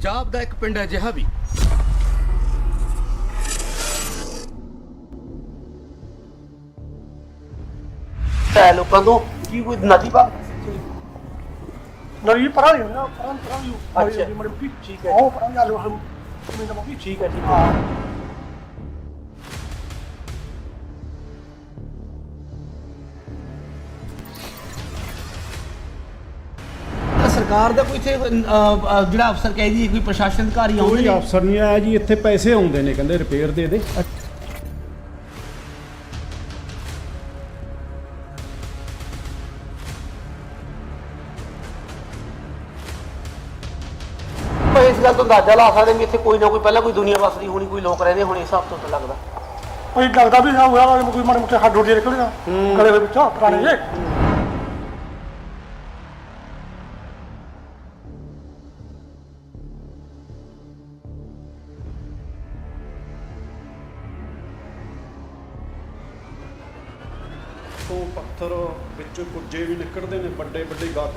ਪੰਜਾਬ ਦਾ ਇੱਕ ਪਿੰਡ ਅਜਿਹਾ ਵੀ ਹੈ ਲੋਕਾਂ ਤੋਂ ਕੀ ਕੋਈ ਨਦੀ ਭਾਗ ਨਰੀ ਪਰਾਂ ਹੀ ਹੋਣਾ ਪਰਾਂ ਪਰਾਂ ਹੀ ਅੱਛਾ। ਮੜੇ ਠੀਕ ਹੈ। ਉਹ ਪਰਾਂ ਗੱਲ ਹਮ ਮੈਨੂੰ ਵੀ ਠੀਕ ਹੈ ਠੀਕ ਹਾਂ ਸਰਕਾਰ ਦਾ ਕੋਈ ਇੱਥੇ ਜਿਹੜਾ ਅਫਸਰ ਕਹਿ ਦੀ ਕੋਈ ਪ੍ਰਸ਼ਾਸਨ ਅਧਿਕਾਰੀ ਆਉਂਦੇ ਕੋਈ ਨੇ? ਅਫਸਰ ਨਹੀਂ ਆਇਆ ਜੀ ਇੱਥੇ ਪੈਸੇ ਆਉਂਦੇ ਨੇ ਕਹਿੰਦੇ ਰਿਪੇਅਰ ਦੇ ਦੇ। ਪਰ ਇਸ ਗੱਲ ਤੋਂ ਅੰਦਾਜ਼ਾ ਲਾ ਸਕਦੇ ਵੀ ਇੱਥੇ ਕੋਈ ਨਾ ਕੋਈ ਪਹਿਲਾਂ ਕੋਈ ਦੁਨੀਆ ਵਸਦੀ ਹੋਣੀ ਕੋਈ ਲੋਕ ਰਹਿੰਦੇ ਹੋਣੇ ਇਸ ਹਿਸਾਬ ਤੋਂ ਤਾਂ ਲੱਗਦਾ। ਕੋਈ ਲੱਗਦਾ ਵੀ ਹੋਇਆ ਹੋਇਆ ਕੋਈ ਮਾੜੇ ਮੋਟੇ ਹੱਡ ਉੱਡੇ ਨਿਕਲੇਗਾ। ਗਲੇ ਦੇ ਵਿੱਚੋਂ ਪੁਰਾਣੇ ਜੇ।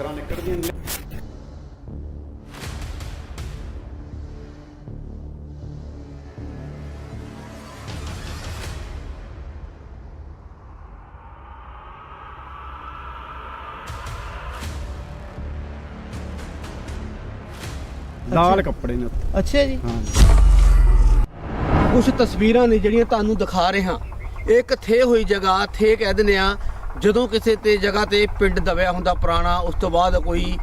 ਗਾਗਰਾਂ ਨਿਕਲਦੀਆਂ ਨੇ ਲਾਲ ਕੱਪੜੇ ਨੇ। ਅੱਛਾ ਜੀ। ਹਾਂ ਕੁਝ ਤਸਵੀਰਾਂ ਨੇ ਜਿਹੜੀਆਂ ਤੁਹਾਨੂੰ ਦਿਖਾ ਰਹੇ। ਇਹ ਕਿੱਥੇ ਹੋਈ ਜਗ੍ਹਾ ਥੇ ਕਹਿ ਦਿੰਦੇ ਆ ਜਦੋਂ ਕਿਸੇ ਤੇ ਜਗ੍ਹਾ ਤੇ ਪਿੰਡ ਦਬਿਆ ਹੁੰਦਾ ਪੁਰਾਣਾ, ਉਸ ਤੋਂ ਬਾਅਦ ਕੋਈ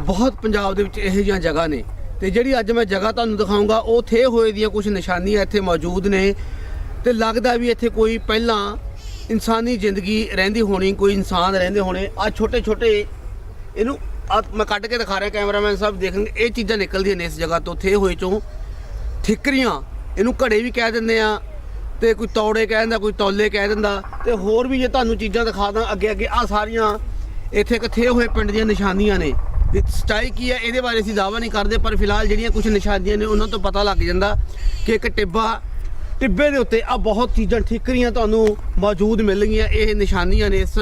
ਬਹੁਤ ਪੰਜਾਬ ਦੇ ਵਿੱਚ ਇਹੋ ਜਿਹੀਆਂ ਜਗ੍ਹਾ ਨੇ। ਤੇ ਜਿਹੜੀ ਅੱਜ ਮੈਂ ਜਗ੍ਹਾ ਤੁਹਾਨੂੰ ਦਿਖਾਉਂਗਾ ਉਹ ਥੇ ਹੋਏ ਦੀਆਂ ਕੁਝ ਨਿਸ਼ਾਨੀਆਂ ਇੱਥੇ ਮੌਜੂਦ ਨੇ। ਤੇ ਲੱਗਦਾ ਵੀ ਇੱਥੇ ਕੋਈ ਪਹਿਲਾਂ ਇਨਸਾਨੀ ਜ਼ਿੰਦਗੀ ਰਹਿੰਦੀ ਹੋਣੀ, ਕੋਈ ਇਨਸਾਨ ਰਹਿੰਦੇ ਹੋਣੇ। ਆ ਛੋਟੇ ਛੋਟੇ ਇਹਨੂੰ ਆਹ ਮੈਂ ਕੱਢ ਕੇ ਦਿਖਾ ਰਿਹਾ, ਕੈਮਰਾਮੈਨ ਸਾਹਿਬ ਦੇਖਣਗੇ, ਇਹ ਚੀਜ਼ਾਂ ਨਿਕਲਦੀਆਂ ਨੇ ਇਸ ਜਗ੍ਹਾ ਤੋਂ ਥੇ ਹੋਏ ਚੋਂ। ਠਿਕਰੀਆਂ, ਇਹਨੂੰ ਘੜੇ ਵੀ ਕਹਿ ਦਿੰਦੇ ਆ। ਤੇ ਕੋਈ ਤੌੜੇ ਕਹਿ ਦਿੰਦਾ, ਕੋਈ ਤੌਲੇ ਕਹਿ ਦਿੰਦਾ। ਤੇ ਹੋਰ ਵੀ ਜੇ ਤੁਹਾਨੂੰ ਚੀਜ਼ਾਂ ਦਿਖਾ ਦਾਂ ਅੱਗੇ ਅੱਗੇ ਆ ਸਾਰੀਆਂ ਇੱਥੇ ਕਿੱਥੇ ਹੋਏ ਪਿੰਡ ਦੀਆਂ ਨਿਸ਼ਾਨੀਆਂ ਨੇ। ਇਹ ਸਟਾਈ ਕੀ ਹੈ, ਇਹਦੇ ਬਾਰੇ ਅਸੀਂ ਦਾਅਵਾ ਨਹੀਂ ਕਰਦੇ, ਪਰ ਫਿਲਹਾਲ ਜਿਹੜੀਆਂ ਕੁਝ ਨਿਸ਼ਾਨੀਆਂ ਨੇ, ਉਹਨਾਂ ਤੋਂ ਪਤਾ ਲੱਗ ਜਾਂਦਾ ਕਿ ਇੱਕ ਟਿੱਬਾ, ਟਿੱਬੇ ਦੇ ਉੱਤੇ ਆ ਬਹੁਤ ਚੀਜ਼ਾਂ ਠੀਕਰੀਆਂ ਤੁਹਾਨੂੰ ਮੌਜੂਦ ਮਿਲਣਗੀਆਂ, ਇਹ ਨਿਸ਼ਾਨੀਆਂ ਨੇ ਇਸ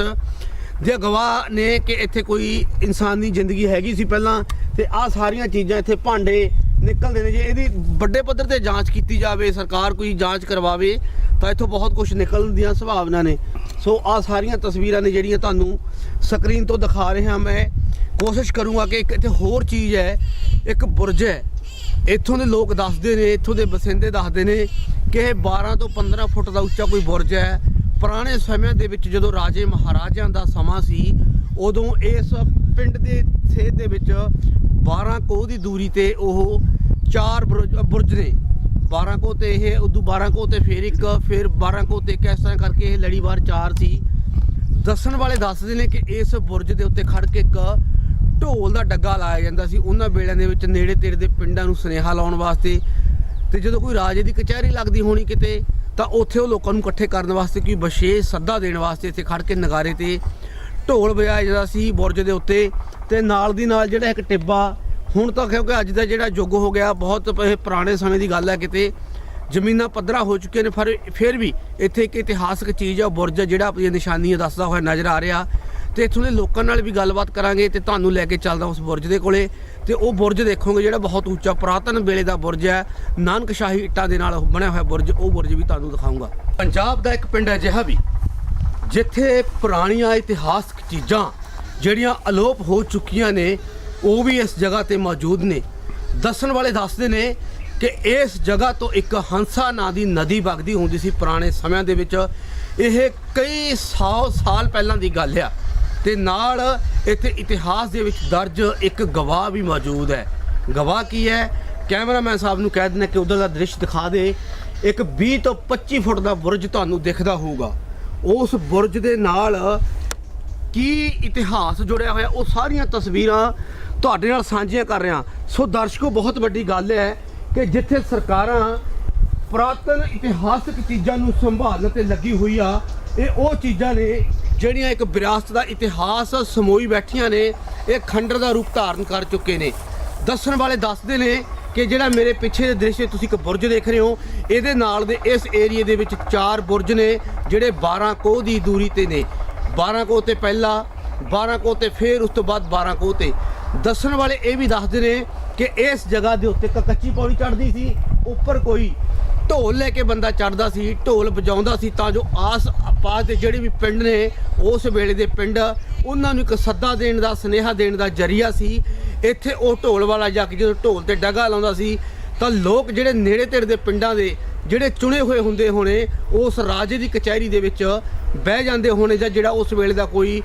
ਦੇ ਗਵਾਹ ਨੇ ਕਿ ਇੱਥੇ ਕੋਈ ਇਨਸਾਨੀ ਜ਼ਿੰਦਗੀ ਹੈਗੀ ਸੀ ਪਹਿਲਾਂ। ਤੇ ਆ ਸਾਰੀਆਂ ਚੀਜ਼ਾਂ ਇੱਥੇ ਭਾਂਡੇ ਨਿਕਲਦੇ ਨੇ ਜੇ। ਇਹਦੀ ਵੱਡੇ ਪੱਧਰ ਤੇ ਜਾਂਚ ਕੀਤੀ ਜਾਵੇ, ਸਰਕਾਰ ਕੋਈ ਜਾਂਚ ਕਰਵਾਵੇ, ਤਾਂ ਇੱਥੋਂ ਬਹੁਤ ਕੁਝ ਨਿਕਲਣ ਦੀਆਂ ਸੰਭਾਵਨਾ ਨੇ। ਸੋ ਆ ਸਾਰੀਆਂ ਤਸਵੀਰਾਂ ਨੇ ਜਿਹੜੀਆਂ ਤੁਹਾਨੂੰ ਸਕਰੀਨ ਤੋਂ ਦਿਖਾ ਰਿਹਾ ਮੈਂ। ਕੋਸ਼ਿਸ਼ ਕਰੂੰਗਾ ਕਿ ਇੱਕ ਇੱਥੇ ਹੋਰ ਚੀਜ਼ ਹੈ, ਇੱਕ ਬੁਰਜ ਹੈ। ਇੱਥੋਂ ਦੇ ਲੋਕ ਦੱਸਦੇ ਨੇ, ਇੱਥੋਂ ਦੇ ਬਸਿੰਦੇ ਦੱਸਦੇ ਨੇ ਕਿ ਇਹ 12 ਤੋਂ 15 ਫੁੱਟ ਦਾ ਉੱਚਾ ਕੋਈ ਬੁਰਜ ਹੈ। ਪੁਰਾਣੇ ਸਮਿਆਂ ਦੇ ਵਿੱਚ ਜਦੋਂ ਰਾਜੇ ਮਹਾਰਾਜਿਆਂ ਦਾ ਸਮਾਂ ਸੀ, ਉਦੋਂ ਇਸ ਪਿੰਡ ਦੇ ਸੇਧ ਦੇ ਵਿੱਚ 12 ਕੋਹ ਦੀ ਦੂਰੀ ਤੇ ਉਹ ਚਾਰ ਬੁਰਜ ਬੁਰਜ ਨੇ। 12 ਕੋਹ ਤੇ ਇਹ, ਉਦੋਂ 12 ਕੋਹ ਤੇ ਫਿਰ ਇੱਕ, ਫਿਰ 12 ਕੋਹ ਤੇ ਕਿਸ ਤਰ੍ਹਾਂ ਕਰਕੇ ਇਹ ਲੜੀਵਾਰ ਚਾਰ ਸੀ। ਦੱਸਣ ਵਾਲੇ ਦੱਸਦੇ ਨੇ ਕਿ ਇਸ ਬੁਰਜ ਦੇ ਉੱਤੇ ਖੜ ਕੇ ਇੱਕ ਢੋਲ ਦਾ ਡੱਗਾ ਲਾਇਆ ਜਾਂਦਾ ਸੀ। ਉਹਨਾਂ ਵੇਲਿਆਂ ਦੇ ਵਿੱਚ ਨੇੜੇ ਤੇੜੇ ਦੇ ਪਿੰਡਾਂ ਨੂੰ ਸੁਨੇਹਾ ਲਾਉਣ ਵਾਸਤੇ। ਤੇ ਜਦੋਂ ਕੋਈ ਰਾਜੇ ਦੀ ਕਚਹਿਰੀ ਲੱਗਦੀ ਹੋਣੀ ਕਿਤੇ ਤਾਂ ਉੱਥੇ ਉਹ ਲੋਕਾਂ ਨੂੰ ਇਕੱਠੇ ਕਰਨ ਵਾਸਤੇ ਕੋਈ ਵਿਸ਼ੇਸ਼ ਸੱਦਾ ਦੇਣ ਵਾਸਤੇ ਇੱਥੇ ਖੜ ਕੇ ਨਗਾਰੇ ਤੇ ਢੋਲ ਵਜਾਇਆ ਜਾਂਦਾ ਸੀ ਬੁਰਜ ਦੇ ਉੱਤੇ ਤੇ ਨਾਲ ਦੀ ਨਾਲ ਜਿਹੜਾ ਇੱਕ ਟਿੱਬਾ, ਹੁਣ ਤਾਂ ਕਿਉਂਕਿ ਅੱਜ ਦਾ ਜਿਹੜਾ ਯੁੱਗ ਹੋ ਗਿਆ, ਬਹੁਤ ਪੁਰਾਣੇ ਸਮੇਂ ਦੀ ਗੱਲ ਹੈ ਕਿਤੇ ਜ਼ਮੀਨਾਂ ਪੱਧਰਾ ਹੋ ਚੁੱਕੀਆਂ ਨੇ, ਪਰ ਫਿਰ ਵੀ ਇੱਥੇ ਇੱਕ ਇਤਿਹਾਸਕ ਚੀਜ਼ ਆ ਉਹ ਬੁਰਜ ਜਿਹੜਾ ਆਪਣੀਆਂ ਨਿਸ਼ਾਨੀਆਂ ਦੱਸਦਾ ਹੋਇਆ ਨਜ਼ਰ ਆ ਰਿਹਾ। ਤੇ ਇੱਥੋਂ ਦੇ ਲੋਕਾਂ ਨਾਲ ਵੀ ਗੱਲਬਾਤ ਕਰਾਂਗੇ ਤੇ ਤੁਹਾਨੂੰ ਲੈ ਕੇ ਚੱਲਦਾ ਉਸ ਬੁਰਜ ਦੇ ਕੋਲੇ। ਤੇ ਉਹ ਬੁਰਜ ਦੇਖੋਗੇ ਜਿਹੜਾ ਬਹੁਤ ਉੱਚਾ ਪੁਰਾਤਨ ਵੇਲੇ ਦਾ ਬੁਰਜ ਹੈ। ਨਾਨਕਸ਼ਾਹੀ ਇੱਟਾਂ ਦੇ ਨਾਲ ਬਣਿਆ ਹੋਇਆ ਬੁਰਜ, ਉਹ ਬੁਰਜ ਵੀ ਤੁਹਾਨੂੰ ਦਿਖਾਉਂਗਾ ਪੰਜਾਬ ਦਾ ਇੱਕ ਪਿੰਡ ਹੈ ਅਜਿਹਾ ਵੀ, ਜਿੱਥੇ ਪੁਰਾਣੀਆਂ ਇਤਿਹਾਸਕ ਚੀਜ਼ਾਂ ਜਿਹੜੀਆਂ ਅਲੋਪ ਹੋ ਚੁੱਕੀਆਂ ਨੇ, ਉਹ ਵੀ ਇਸ ਜਗ੍ਹਾ ਤੇ ਮੌਜੂਦ ਨੇ। ਦੱਸਣ ਵਾਲੇ ਦੱਸਦੇ ਨੇ ਕਿ ਇਸ ਜਗ੍ਹਾ ਤੋਂ ਇੱਕ ਹੰਸਾ ਨਾਂ ਦੀ ਨਦੀ ਵਗਦੀ ਹੁੰਦੀ ਸੀ ਪੁਰਾਣੇ ਸਮਿਆਂ ਦੇ ਵਿੱਚ। ਇਹ ਕਈ 100 ਸਾਲ ਪਹਿਲਾਂ ਦੀ ਗੱਲ ਆ। ਤੇ ਨਾਲ ਇੱਥੇ ਇਤਿਹਾਸ ਦੇ ਵਿੱਚ ਦਰਜ ਇੱਕ ਗਵਾਹ ਵੀ ਮੌਜੂਦ ਹੈ। ਗਵਾਹ ਕੀ ਹੈ? ਕੈਮਰਾਮੈਨ ਸਾਹਿਬ ਨੂੰ ਕਹਿ ਦਿੰਦੇ ਕਿ ਉਧਰ ਦਾ ਦ੍ਰਿਸ਼ ਦਿਖਾ ਦੇ। ਇੱਕ 20 ਤੋਂ 25 ਫੁੱਟ ਦਾ ਬੁਰਜ ਤੁਹਾਨੂੰ ਦਿਖਦਾ ਹੋਊਗਾ। ਉਸ ਬੁਰਜ ਦੇ ਨਾਲ ਕੀ ਇਤਿਹਾਸ ਜੁੜਿਆ ਹੋਇਆ, ਉਹ ਸਾਰੀਆਂ ਤਸਵੀਰਾਂ ਤੁਹਾਡੇ ਨਾਲ ਸਾਂਝੀਆਂ ਕਰ ਰਿਹਾ। ਸੋ ਦਰਸ਼ਕੋ, ਬਹੁਤ ਵੱਡੀ ਗੱਲ ਹੈ ਕਿ ਜਿੱਥੇ ਸਰਕਾਰਾਂ ਪੁਰਾਤਨ ਇਤਿਹਾਸਕ ਚੀਜ਼ਾਂ ਨੂੰ ਸੰਭਾਲਣ ਤੇ ਲੱਗੀ ਹੋਈ ਆ ਇਹ ਉਹ ਚੀਜ਼ਾਂ ਨੇ ਜਿਹੜੀਆਂ ਇੱਕ ਵਿਰਾਸਤ ਦਾ ਇਤਿਹਾਸ ਸਮੋਈ ਬੈਠੀਆਂ ਨੇ, ਇਹ ਖੰਡਰ ਦਾ ਰੂਪ ਧਾਰਨ ਕਰ ਚੁੱਕੇ ਨੇ। ਦੱਸਣ ਵਾਲੇ ਦੱਸਦੇ ਨੇ ਕਿ ਜਿਹੜਾ ਮੇਰੇ ਪਿੱਛੇ ਦੇ ਦ੍ਰਿਸ਼ ਤੁਸੀਂ ਇੱਕ ਬੁਰਜ ਦੇਖ ਰਹੇ ਹੋ, ਇਹਦੇ ਨਾਲ ਦੇ ਇਸ ਏਰੀਏ ਦੇ ਵਿੱਚ ਚਾਰ ਬੁਰਜ ਨੇ, ਜਿਹੜੇ 12 ਕੋਹ ਦੀ ਦੂਰੀ ਤੇ ਨੇ। 12 ਕੋਹ ਤੇ ਪਹਿਲਾ 12 ਕੋਹ ਤੇ ਫਿਰ ਉਸ ਤੋਂ ਬਾਅਦ 12 ਕੋਹ ਤੇ। ਦੱਸਣ ਵਾਲੇ ਇਹ ਵੀ ਦੱਸਦੇ ਨੇ ਕਿ ਇਸ ਜਗ੍ਹਾ ਦੇ ਉੱਤੇ ਇੱਕ ਕੱਚੀ ਪੌੜੀ ਚੜਦੀ ਸੀ, ਉੱਪਰ ਕੋਈ ਢੋਲ ਲੈ ਕੇ ਬੰਦਾ ਚੜਦਾ ਸੀ, ਢੋਲ ਵਜਾਉਂਦਾ ਸੀ, ਤਾਂ ਜੋ ਆਸ ਪਾਸ ਦੇ ਜਿਹੜੇ ਵੀ ਪਿੰਡ ਨੇ, ਉਸ ਵੇਲੇ ਦੇ ਪਿੰਡ, ਉਹਨਾਂ ਨੂੰ ਇੱਕ ਸੱਦਾ ਦੇਣ ਦਾ, ਸੁਨੇਹਾ ਦੇਣ ਦਾ ਜਰੀਆ ਸੀ। ਇੱਥੇ ਉਹ ਢੋਲ ਵਾਲਾ ਜਾ ਕੇ ਜਦੋਂ ਢੋਲ ਤੇ ਡਗਾ ਲਾਉਂਦਾ ਸੀ, ਤਾਂ ਲੋਕ ਜਿਹੜੇ ਨੇੜੇ ਤੇੜੇ ਦੇ ਪਿੰਡਾਂ ਦੇ, ਜਿਹੜੇ ਚੁਣੇ ਹੋਏ ਹੁੰਦੇ ਹੋਣੇ, ਉਸ ਰਾਜੇ ਦੀ ਕਚਹਿਰੀ ਦੇ ਵਿੱਚ ਬਹਿ ਜਾਂਦੇ ਹੋਣੇ ਜਾਂ ਜਿਹੜਾ ਉਸ ਵੇਲੇ ਦਾ ਕੋਈ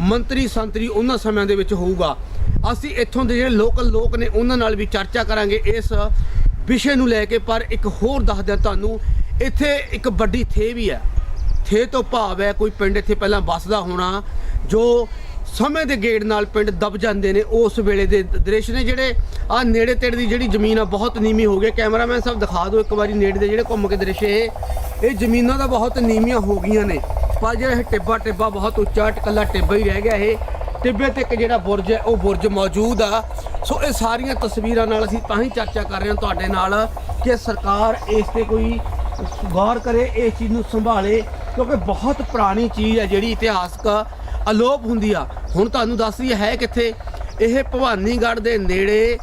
ਮੰਤਰੀ, ਸੰਤਰੀ ਉਹਨਾਂ ਸਮਿਆਂ ਦੇ ਵਿੱਚ ਹੋਊਗਾ। ਅਸੀਂ ਇੱਥੋਂ ਦੇ ਜਿਹੜੇ ਲੋਕਲ ਲੋਕ ਨੇ, ਉਹਨਾਂ ਨਾਲ ਵੀ ਚਰਚਾ ਕਰਾਂਗੇ ਇਸ ਵਿਸ਼ੇ ਨੂੰ ਲੈ ਕੇ, ਪਰ ਇੱਕ ਹੋਰ ਦੱਸ ਦਿਆਂ ਤੁਹਾਨੂੰ, ਇੱਥੇ ਇੱਕ ਵੱਡੀ ਥੇ ਵੀ ਹੈ। ਥੇ ਤੋਂ ਭਾਵ ਹੈ, ਕੋਈ ਪਿੰਡ ਇੱਥੇ ਪਹਿਲਾਂ ਵੱਸਦਾ ਹੋਣਾ, ਜੋ ਸਮੇਂ ਦੇ ਗੇੜ ਨਾਲ ਪਿੰਡ ਦਬ ਜਾਂਦੇ ਨੇ, ਉਸ ਵੇਲੇ ਦੇ ਦ੍ਰਿਸ਼ ਨੇ ਜਿਹੜੇ ਆ ਨੇੜੇ ਤੇੜੇ ਦੀ ਜਿਹੜੀ ਜ਼ਮੀਨ ਆ, ਬਹੁਤ ਨੀਵੀਂ ਹੋ ਗਈ। ਕੈਮਰਾਮੈਨ ਸਾਹਿਬ ਦਿਖਾ ਦਿਓ ਇੱਕ ਵਾਰੀ ਨੇੜੇ ਦੇ ਜਿਹੜੇ ਘੁੰਮ ਕੇ ਦ੍ਰਿਸ਼ ਇਹ। ਇਹ ਜ਼ਮੀਨਾਂ ਤਾਂ ਬਹੁਤ ਨੀਵੀਆਂ ਹੋ ਗਈਆਂ ਨੇ, ਪਰ ਜਿਹੜਾ ਇਹ ਟਿੱਬਾ ਟਿੱਬਾ ਬਹੁਤ ਉੱਚਾ ਇਕੱਲਾ ਟਿੱਬਾ ਹੀ ਰਹਿ ਗਿਆ ਇਹ। ਟਿੱਬੇ ਤੇ ਇੱਕ ਜਿਹੜਾ ਬੁਰਜ ਹੈ, ਉਹ ਬੁਰਜ ਮੌਜੂਦ ਆ। ਸੋ ਇਹ ਸਾਰੀਆਂ ਤਸਵੀਰਾਂ ਨਾਲ ਅਸੀਂ ਤਾਂ ਹੀ ਚਰਚਾ ਕਰ ਰਹੇ ਹਾਂ ਤੁਹਾਡੇ ਨਾਲ ਕਿ ਸਰਕਾਰ ਇਸ ਤੇ ਕੋਈ ਗੌਰ ਕਰੇ, ਇਸ ਚੀਜ਼ ਨੂੰ ਸੰਭਾਲੇ, ਕਿਉਂਕਿ ਬਹੁਤ ਪੁਰਾਣੀ ਚੀਜ਼ ਹੈ ਜਿਹੜੀ ਇਤਿਹਾਸਕ ਅਲੋਪ ਹੁੰਦੀ ਆ। ਹੁਣ ਤੁਹਾਨੂੰ ਦੱਸ ਰਹੀ ਹੈ ਕਿੱਥੇ? ਇਹ ਭਵਾਨੀਗੜ੍ਹ ਦੇ ਨੇੜੇ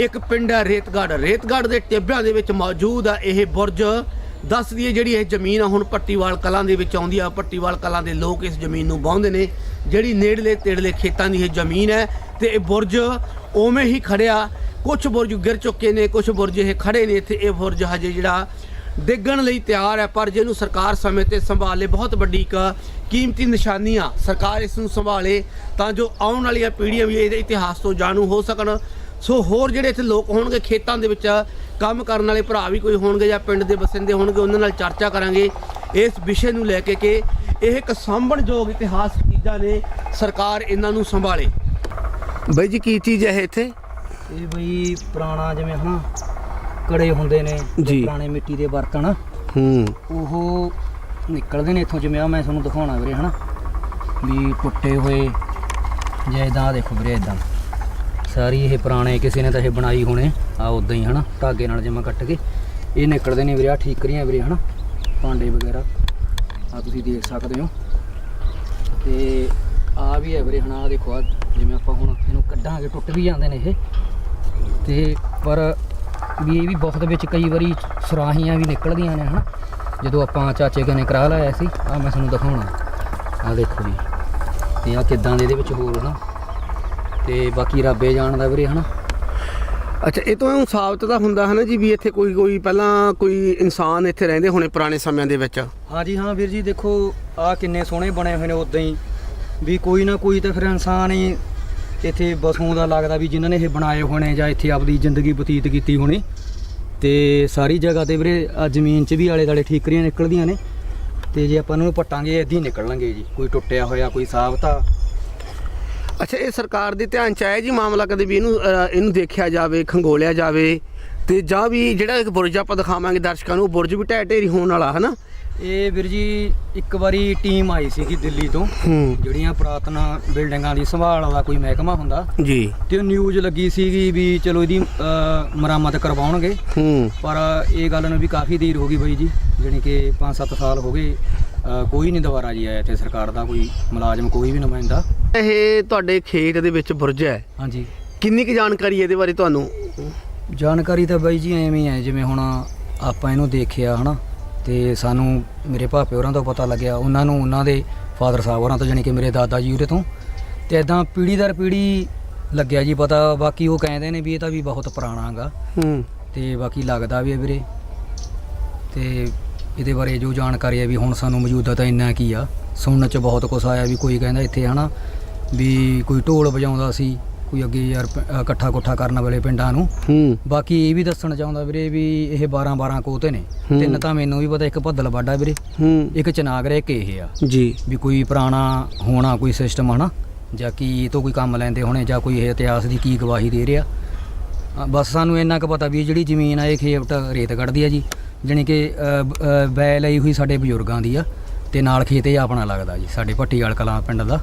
ਇੱਕ ਪਿੰਡ ਹੈ ਰੇਤਗੜ੍ਹ। ਰੇਤਗੜ੍ਹ ਦੇ ਟਿੱਬਿਆਂ ਦੇ ਵਿੱਚ ਮੌਜੂਦ ਆ ਇਹ ਬੁਰਜ। ਦੱਸ ਦਈਏ, ਜਿਹੜੀ ਇਹ ਜ਼ਮੀਨ ਆ, ਹੁਣ ਪੱਟੀਵਾਲ ਕਲਾਂ ਦੇ ਵਿੱਚ ਆਉਂਦੀ ਆ। ਪੱਟੀਵਾਲ ਕਲਾਂ ਦੇ ਲੋਕ ਇਸ ਜ਼ਮੀਨ ਨੂੰ ਵਾਹੁੰਦੇ ਨੇ। ਜਿਹੜੀ ਨੇੜਲੇ ਤੇੜਲੇ ਖੇਤਾਂ ਦੀ ਇਹ ਜ਼ਮੀਨ ਹੈ ਤੇ ਇਹ ਬੁਰਜ ਉਵੇਂ ਹੀ ਖੜਿਆ। ਕੁਝ ਬੁਰਜ ਗਿਰ ਚੁੱਕੇ ਨੇ ਕੁਝ ਬੁਰਜ ਇਹ ਖੜੇ ਨੇ। ਇੱਥੇ ਇਹ ਬੁਰਜ ਹਜੇ ਜਿਹੜਾ ਡਿੱਗਣ ਲਈ ਤਿਆਰ ਹੈ, ਪਰ ਜਿਹਨੂੰ ਸਰਕਾਰ ਸਮੇਂ ਤੇ ਸੰਭਾਲੇ ਬਹੁਤ ਵੱਡੀ ਇੱਕ ਕੀਮਤੀ ਨਿਸ਼ਾਨੀ ਆ ਸਰਕਾਰ ਇਸ ਨੂੰ ਸੰਭਾਲੇ ਤਾਂ ਜੋ ਆਉਣ ਵਾਲੀਆਂ ਪੀੜ੍ਹੀਆਂ ਵੀ ਇਹਦੇ ਇਤਿਹਾਸ ਤੋਂ ਜਾਣੂ ਹੋ ਸਕਣ। ਸੋ ਹੋਰ ਜਿਹੜੇ ਇੱਥੇ ਲੋਕ ਹੋਣਗੇ ਖੇਤਾਂ ਦੇ ਵਿੱਚ ਕੰਮ ਕਰਨ ਵਾਲੇ ਭਰਾ ਵੀ ਕੋਈ ਹੋਣਗੇ ਜਾਂ ਪਿੰਡ ਦੇ ਵਸਿੰਦੇ ਹੋਣਗੇ, ਉਹਨਾਂ ਨਾਲ ਚਰਚਾ ਕਰਾਂਗੇ ਇਸ ਵਿਸ਼ੇ ਨੂੰ ਲੈ ਕੇ ਕਿ ਇਹ ਇੱਕ ਸਾਂਭਣਯੋਗ ਇਤਿਹਾਸ ਚੀਜ਼ਾਂ ਨੇ ਸਰਕਾਰ ਇਹਨਾਂ ਨੂੰ ਸੰਭਾਲੇ। ਬਾਈ ਜੀ ਕੀ ਚੀਜ਼ ਹੈ ਇੱਥੇ? ਇਹ ਬਈ ਪੁਰਾਣਾ ਜਿਵੇਂ ਹਨਾ ਕੜੇ ਹੁੰਦੇ ਨੇ ਜੀ। ਪੁਰਾਣੇ ਮਿੱਟੀ ਦੇ ਬਰਤਨ। ਹੂੰ। ਉਹ ਨਿਕਲਦੇ ਨੇ ਇੱਥੋਂ ਜਿਵੇਂ ਆ ਮੈਂ ਤੁਹਾਨੂੰ ਦਿਖਾਉਣਾ ਵੀਰੇ ਹਨਾ? ਵੀ ਟੁੱਟੇ ਹੋਏ ਜਾਂ ਇਦਾਂ ਦੇਖੋ ਵੀਰੇ ਇਦਾਂ। ਸਾਰੀ ਇਹ ਪੁਰਾਣੇ ਕਿਸੇ ਨੇ ਤਾਂ ਇਹ ਬਣਾਈ ਹੋਣੇ ਆ ਉਦਾਂ ਹੀ ਹਨਾ? ਧਾਗੇ ਨਾਲ ਜਿਵੇਂ ਕੱਟ ਕੇ। ਇਹ ਨਿਕਲਦੇ ਨੇ ਵੀਰੇ ਆ ਠੀਕਰੀਆਂ ਵੀਰੇ ਹਨਾ? ਭਾਂਡੇ ਵਗੈਰਾ। ਆ ਤੁਸੀਂ ਦੇਖ ਸਕਦੇ ਹੋ। ਤੇ ਆ ਵੀ ਹੈ ਵੀਰੇ ਹਨਾ ਆਹ ਦੇਖੋ ਆ ਜਿਵੇਂ ਆਪਾਂ ਹੁਣ ਇਹਨੂੰ ਕੱਢਾਂਗੇ, ਟੁੱਟ ਵੀ ਜਾਂਦੇ ਨੇ ਇਹ। ਤੇ ਪਰ ਵੀ ਇਹ ਵੀ ਬਹੁਤ ਵਿੱਚ ਕਈ ਵਾਰੀ ਸੁਰਾਹੀਆਂ ਵੀ ਨਿਕਲਦੀਆਂ ਨੇ ਹਨਾ ਜਦੋਂ ਆਪਾਂ ਚਾਚੇ ਕਨੇ ਕਰਾ ਲਾਇਆ ਸੀ ਆ ਮੈਂ ਤੁਹਾਨੂੰ ਦਿਖਾਉਣਾ। ਆ ਦੇਖੋ ਜੀ। ਤੇ ਆ ਕਿਦਾਂ ਦੇ ਇਹਦੇ ਵਿੱਚ ਹੋਰ ਹਨਾ ਤੇ ਬਾਕੀ ਰੱਬੇ ਜਾਣਦਾ ਵੀਰੇ ਹਨਾ ਅੱਛਾ, ਇਹ ਤੋਂ ਇਹ ਸਾਬਤ ਤਾਂ ਹੁੰਦਾ ਹੈ ਨਾ ਜੀ ਵੀ ਇੱਥੇ ਕੋਈ ਕੋਈ ਪਹਿਲਾਂ ਕੋਈ ਇਨਸਾਨ ਇੱਥੇ ਰਹਿੰਦੇ ਹੋਣੇ ਪੁਰਾਣੇ ਸਮਿਆਂ ਦੇ ਵਿੱਚ? ਹਾਂਜੀ, ਹਾਂ ਵੀਰ ਜੀ, ਦੇਖੋ ਆ ਕਿੰਨੇ ਸੋਹਣੇ ਬਣੇ ਹੋਏ ਨੇ ਉਦਾਂ ਹੀ। ਵੀ ਕੋਈ ਨਾ ਕੋਈ ਤਾਂ ਫਿਰ ਇਨਸਾਨ ਹੀ ਇੱਥੇ ਬਸੋਂ ਦਾ ਲੱਗਦਾ ਵੀ ਜਿਨ੍ਹਾਂ ਨੇ ਇਹ ਬਣਾਏ ਹੋਣੇ ਜਾਂ ਇੱਥੇ ਆਪਦੀ ਜ਼ਿੰਦਗੀ ਬਤੀਤ ਕੀਤੀ ਹੋਣੀ। ਤੇ ਸਾਰੀ ਜਗ੍ਹਾ ਤੇ ਵੀਰੇ ਆ ਜ਼ਮੀਨ 'ਚ ਵੀ ਆਲੇ ਦਾਲੇ ਠੀਕਰੀਆਂ ਨਿਕਲਦੀਆਂ ਨੇ। ਤੇ ਜੇ ਆਪਾਂ ਇਹਨੂੰ ਪੱਟਾਂਗੇ, ਇੱਦਾਂ ਹੀ ਨਿਕਲਣਗੇ ਜੀ। ਕੋਈ ਟੁੱਟਿਆ ਹੋਇਆ, ਕੋਈ ਸਾਬਤਾ ਅੱਛਾ ਇਹ ਸਰਕਾਰ ਦੇ ਧਿਆਨ ਚ ਆਇਆ ਜੀ ਮਾਮਲਾ ਕਦੇ ਵੀ ਇਹਨੂੰ ਅ, ਇਹਨੂੰ ਦੇਖਿਆ ਜਾਵੇ ਖੰਗੋਲਿਆ ਜਾਵੇ? ਤੇ ਜਾਂ ਵੀ ਜਿਹੜਾ ਇੱਕ ਬੁਰਜ ਆਪਾਂ ਦਿਖਾਵਾਂਗੇ ਦਰਸ਼ਕਾਂ ਨੂੰ ਉਹ ਬੁਰਜ ਵੀ ਢਹਿ ਢੇਰੀ ਹੋਣ ਵਾਲਾ ਹਨਾ? ਇਹ ਵੀਰ ਜੀ ਇੱਕ ਵਾਰੀ ਟੀਮ ਆਈ ਸੀਗੀ ਦਿੱਲੀ ਤੋਂ। ਹੂੰ। ਜਿਹੜੀਆਂ ਪੁਰਾਤਨ ਬਿਲਡਿੰਗਾਂ ਦੀ ਸੰਭਾਲ ਦਾ ਕੋਈ ਮਹਿਕਮਾ ਹੁੰਦਾ। ਜੀ। ਤੇ ਉਹ ਨਿਊਜ਼ ਲੱਗੀ ਸੀਗੀ ਵੀ ਚਲੋ ਇਹਦੀ ਮੁਰੰਮਤ ਕਰਵਾਉਣਗੇ। ਹੂੰ। ਪਰ ਇਹ ਗੱਲ ਨੂੰ ਵੀ ਕਾਫੀ ਦੇਰ ਹੋ ਗਈ ਬਾਈ ਜੀ ਜਾਣੀ ਕਿ 5-7 ਸਾਲ ਹੋ ਗਏ ਕੋਈ ਨਹੀਂ ਦੁਬਾਰਾ ਜੀ ਆਇਆ ਇੱਥੇ ਸਰਕਾਰ ਦਾ ਕੋਈ ਮੁਲਾਜ਼ਮ ਕੋਈ ਵੀ ਨੁਮਾਇੰਦਾ। ਇਹ ਤੁਹਾਡੇ ਖੇਤ ਦੇ ਵਿੱਚ ਬੁਰਜ ਹੈ। ਹਾਂਜੀ। ਕਿੰਨੀ ਕੁ ਜਾਣਕਾਰੀ ਇਹਦੇ ਬਾਰੇ ਤੁਹਾਨੂੰ? ਜਾਣਕਾਰੀ ਤਾਂ ਬਾਈ ਜੀ ਐਵੇਂ ਹੀ ਹੈ ਜਿਵੇਂ ਹੁਣ ਆਪਾਂ ਇਹਨੂੰ ਦੇਖਿਆ ਹਨਾ? ਤੇ ਸਾਨੂੰ ਮੇਰੇ ਭਾਪੇ ਹੋਰਾਂ ਤੋਂ ਪਤਾ ਲੱਗਿਆ ਉਹਨਾਂ ਨੂੰ ਉਹਨਾਂ ਦੇ ਫਾਦਰ ਸਾਹਿਬ ਹੋਰਾਂ ਤੋਂ ਜਾਣੀ ਕਿ ਮੇਰੇ ਦਾਦਾ ਜੀ ਉਹਦੇ ਤੋਂ। ਤੇ ਇਦਾਂ ਪੀੜ੍ਹੀ ਦਰ ਪੀੜ੍ਹੀ ਲੱਗਿਆ ਜੀ ਪਤਾ ਬਾਕੀ ਉਹ ਕਹਿੰਦੇ ਨੇ ਵੀ ਇਹ ਤਾਂ ਵੀ ਬਹੁਤ ਪੁਰਾਣਾ ਹੈਗਾ। ਹੂੰ। ਤੇ ਬਾਕੀ ਲੱਗਦਾ ਵੀ ਹੈ ਵੀਰੇ। ਤੇ ਇਹਦੇ ਬਾਰੇ ਜੋ ਜਾਣਕਾਰੀ ਹੈ ਵੀ ਹੁਣ ਸਾਨੂੰ ਮੌਜੂਦਾ ਤਾਂ ਇੰਨਾ ਕੀ ਆ ਸੁਣਨ ਚ ਬਹੁਤ ਕੁਝ ਆਇਆ ਵੀ ਕੋਈ ਕਹਿੰਦਾ ਇੱਥੇ ਹਨਾ? ਵੀ ਕੋਈ ਢੋਲ ਵਜਾਉਂਦਾ ਸੀ ਕੋਈ ਅੱਗੇ ਯਾਰ ਇਕੱਠਾ ਕੁੱਠਾ ਕਰਨ ਵਾਲੇ ਪਿੰਡਾਂ ਨੂੰ। ਹੂੰ। ਬਾਕੀ ਇਹ ਵੀ ਦੱਸਣਾ ਚਾਹੁੰਦਾ ਵੀਰੇ ਵੀ ਇਹ 12 12 ਕੋਤੇ ਨੇ। ਤਿੰਨ ਤਾਂ ਮੈਨੂੰ ਵੀ ਪਤਾ ਇੱਕ ਭੱਦਲ ਵਾਡਾ ਵੀਰੇ। ਹੂੰ। ਇੱਕ ਚਨਾਗਰ ਇੱਕ ਇਹ ਆ। ਜੀ। ਵੀ ਕੋਈ ਪੁਰਾਣਾ ਹੋਣਾ ਕੋਈ ਸਿਸਟਮ ਹਨਾ ਜਾਂ ਕੀ ਇਹ ਤੋਂ ਕੋਈ ਕੰਮ ਲੈਂਦੇ ਹੋਣੇ ਜਾਂ ਕੋਈ ਇਹ ਇਤਿਹਾਸ ਦੀ ਕੀ ਗਵਾਹੀ ਦੇ ਰਿਹਾ। ਬਸ ਸਾਨੂੰ ਇੰਨਾ ਕੁ ਪਤਾ ਵੀ ਇਹ ਜਿਹੜੀ ਜ਼ਮੀਨ ਆ ਇਹ ਖੇਤ ਰੇਤ ਕੱਢਦੀ ਆ ਜੀ। ਜਾਣੀ ਕਿ ਬ- ਲਈ ਹੋਈ ਸਾਡੇ ਬਜ਼ੁਰਗਾਂ ਦੀ ਆ ਤੇ ਨਾਲ ਖੇਤ ਇਹ ਆਪਣਾ ਲੱਗਦਾ ਜੀ ਸਾਡੇ ਭੱਟੀਵਾਲ ਕਲਾਂ ਪਿੰਡ ਦਾ।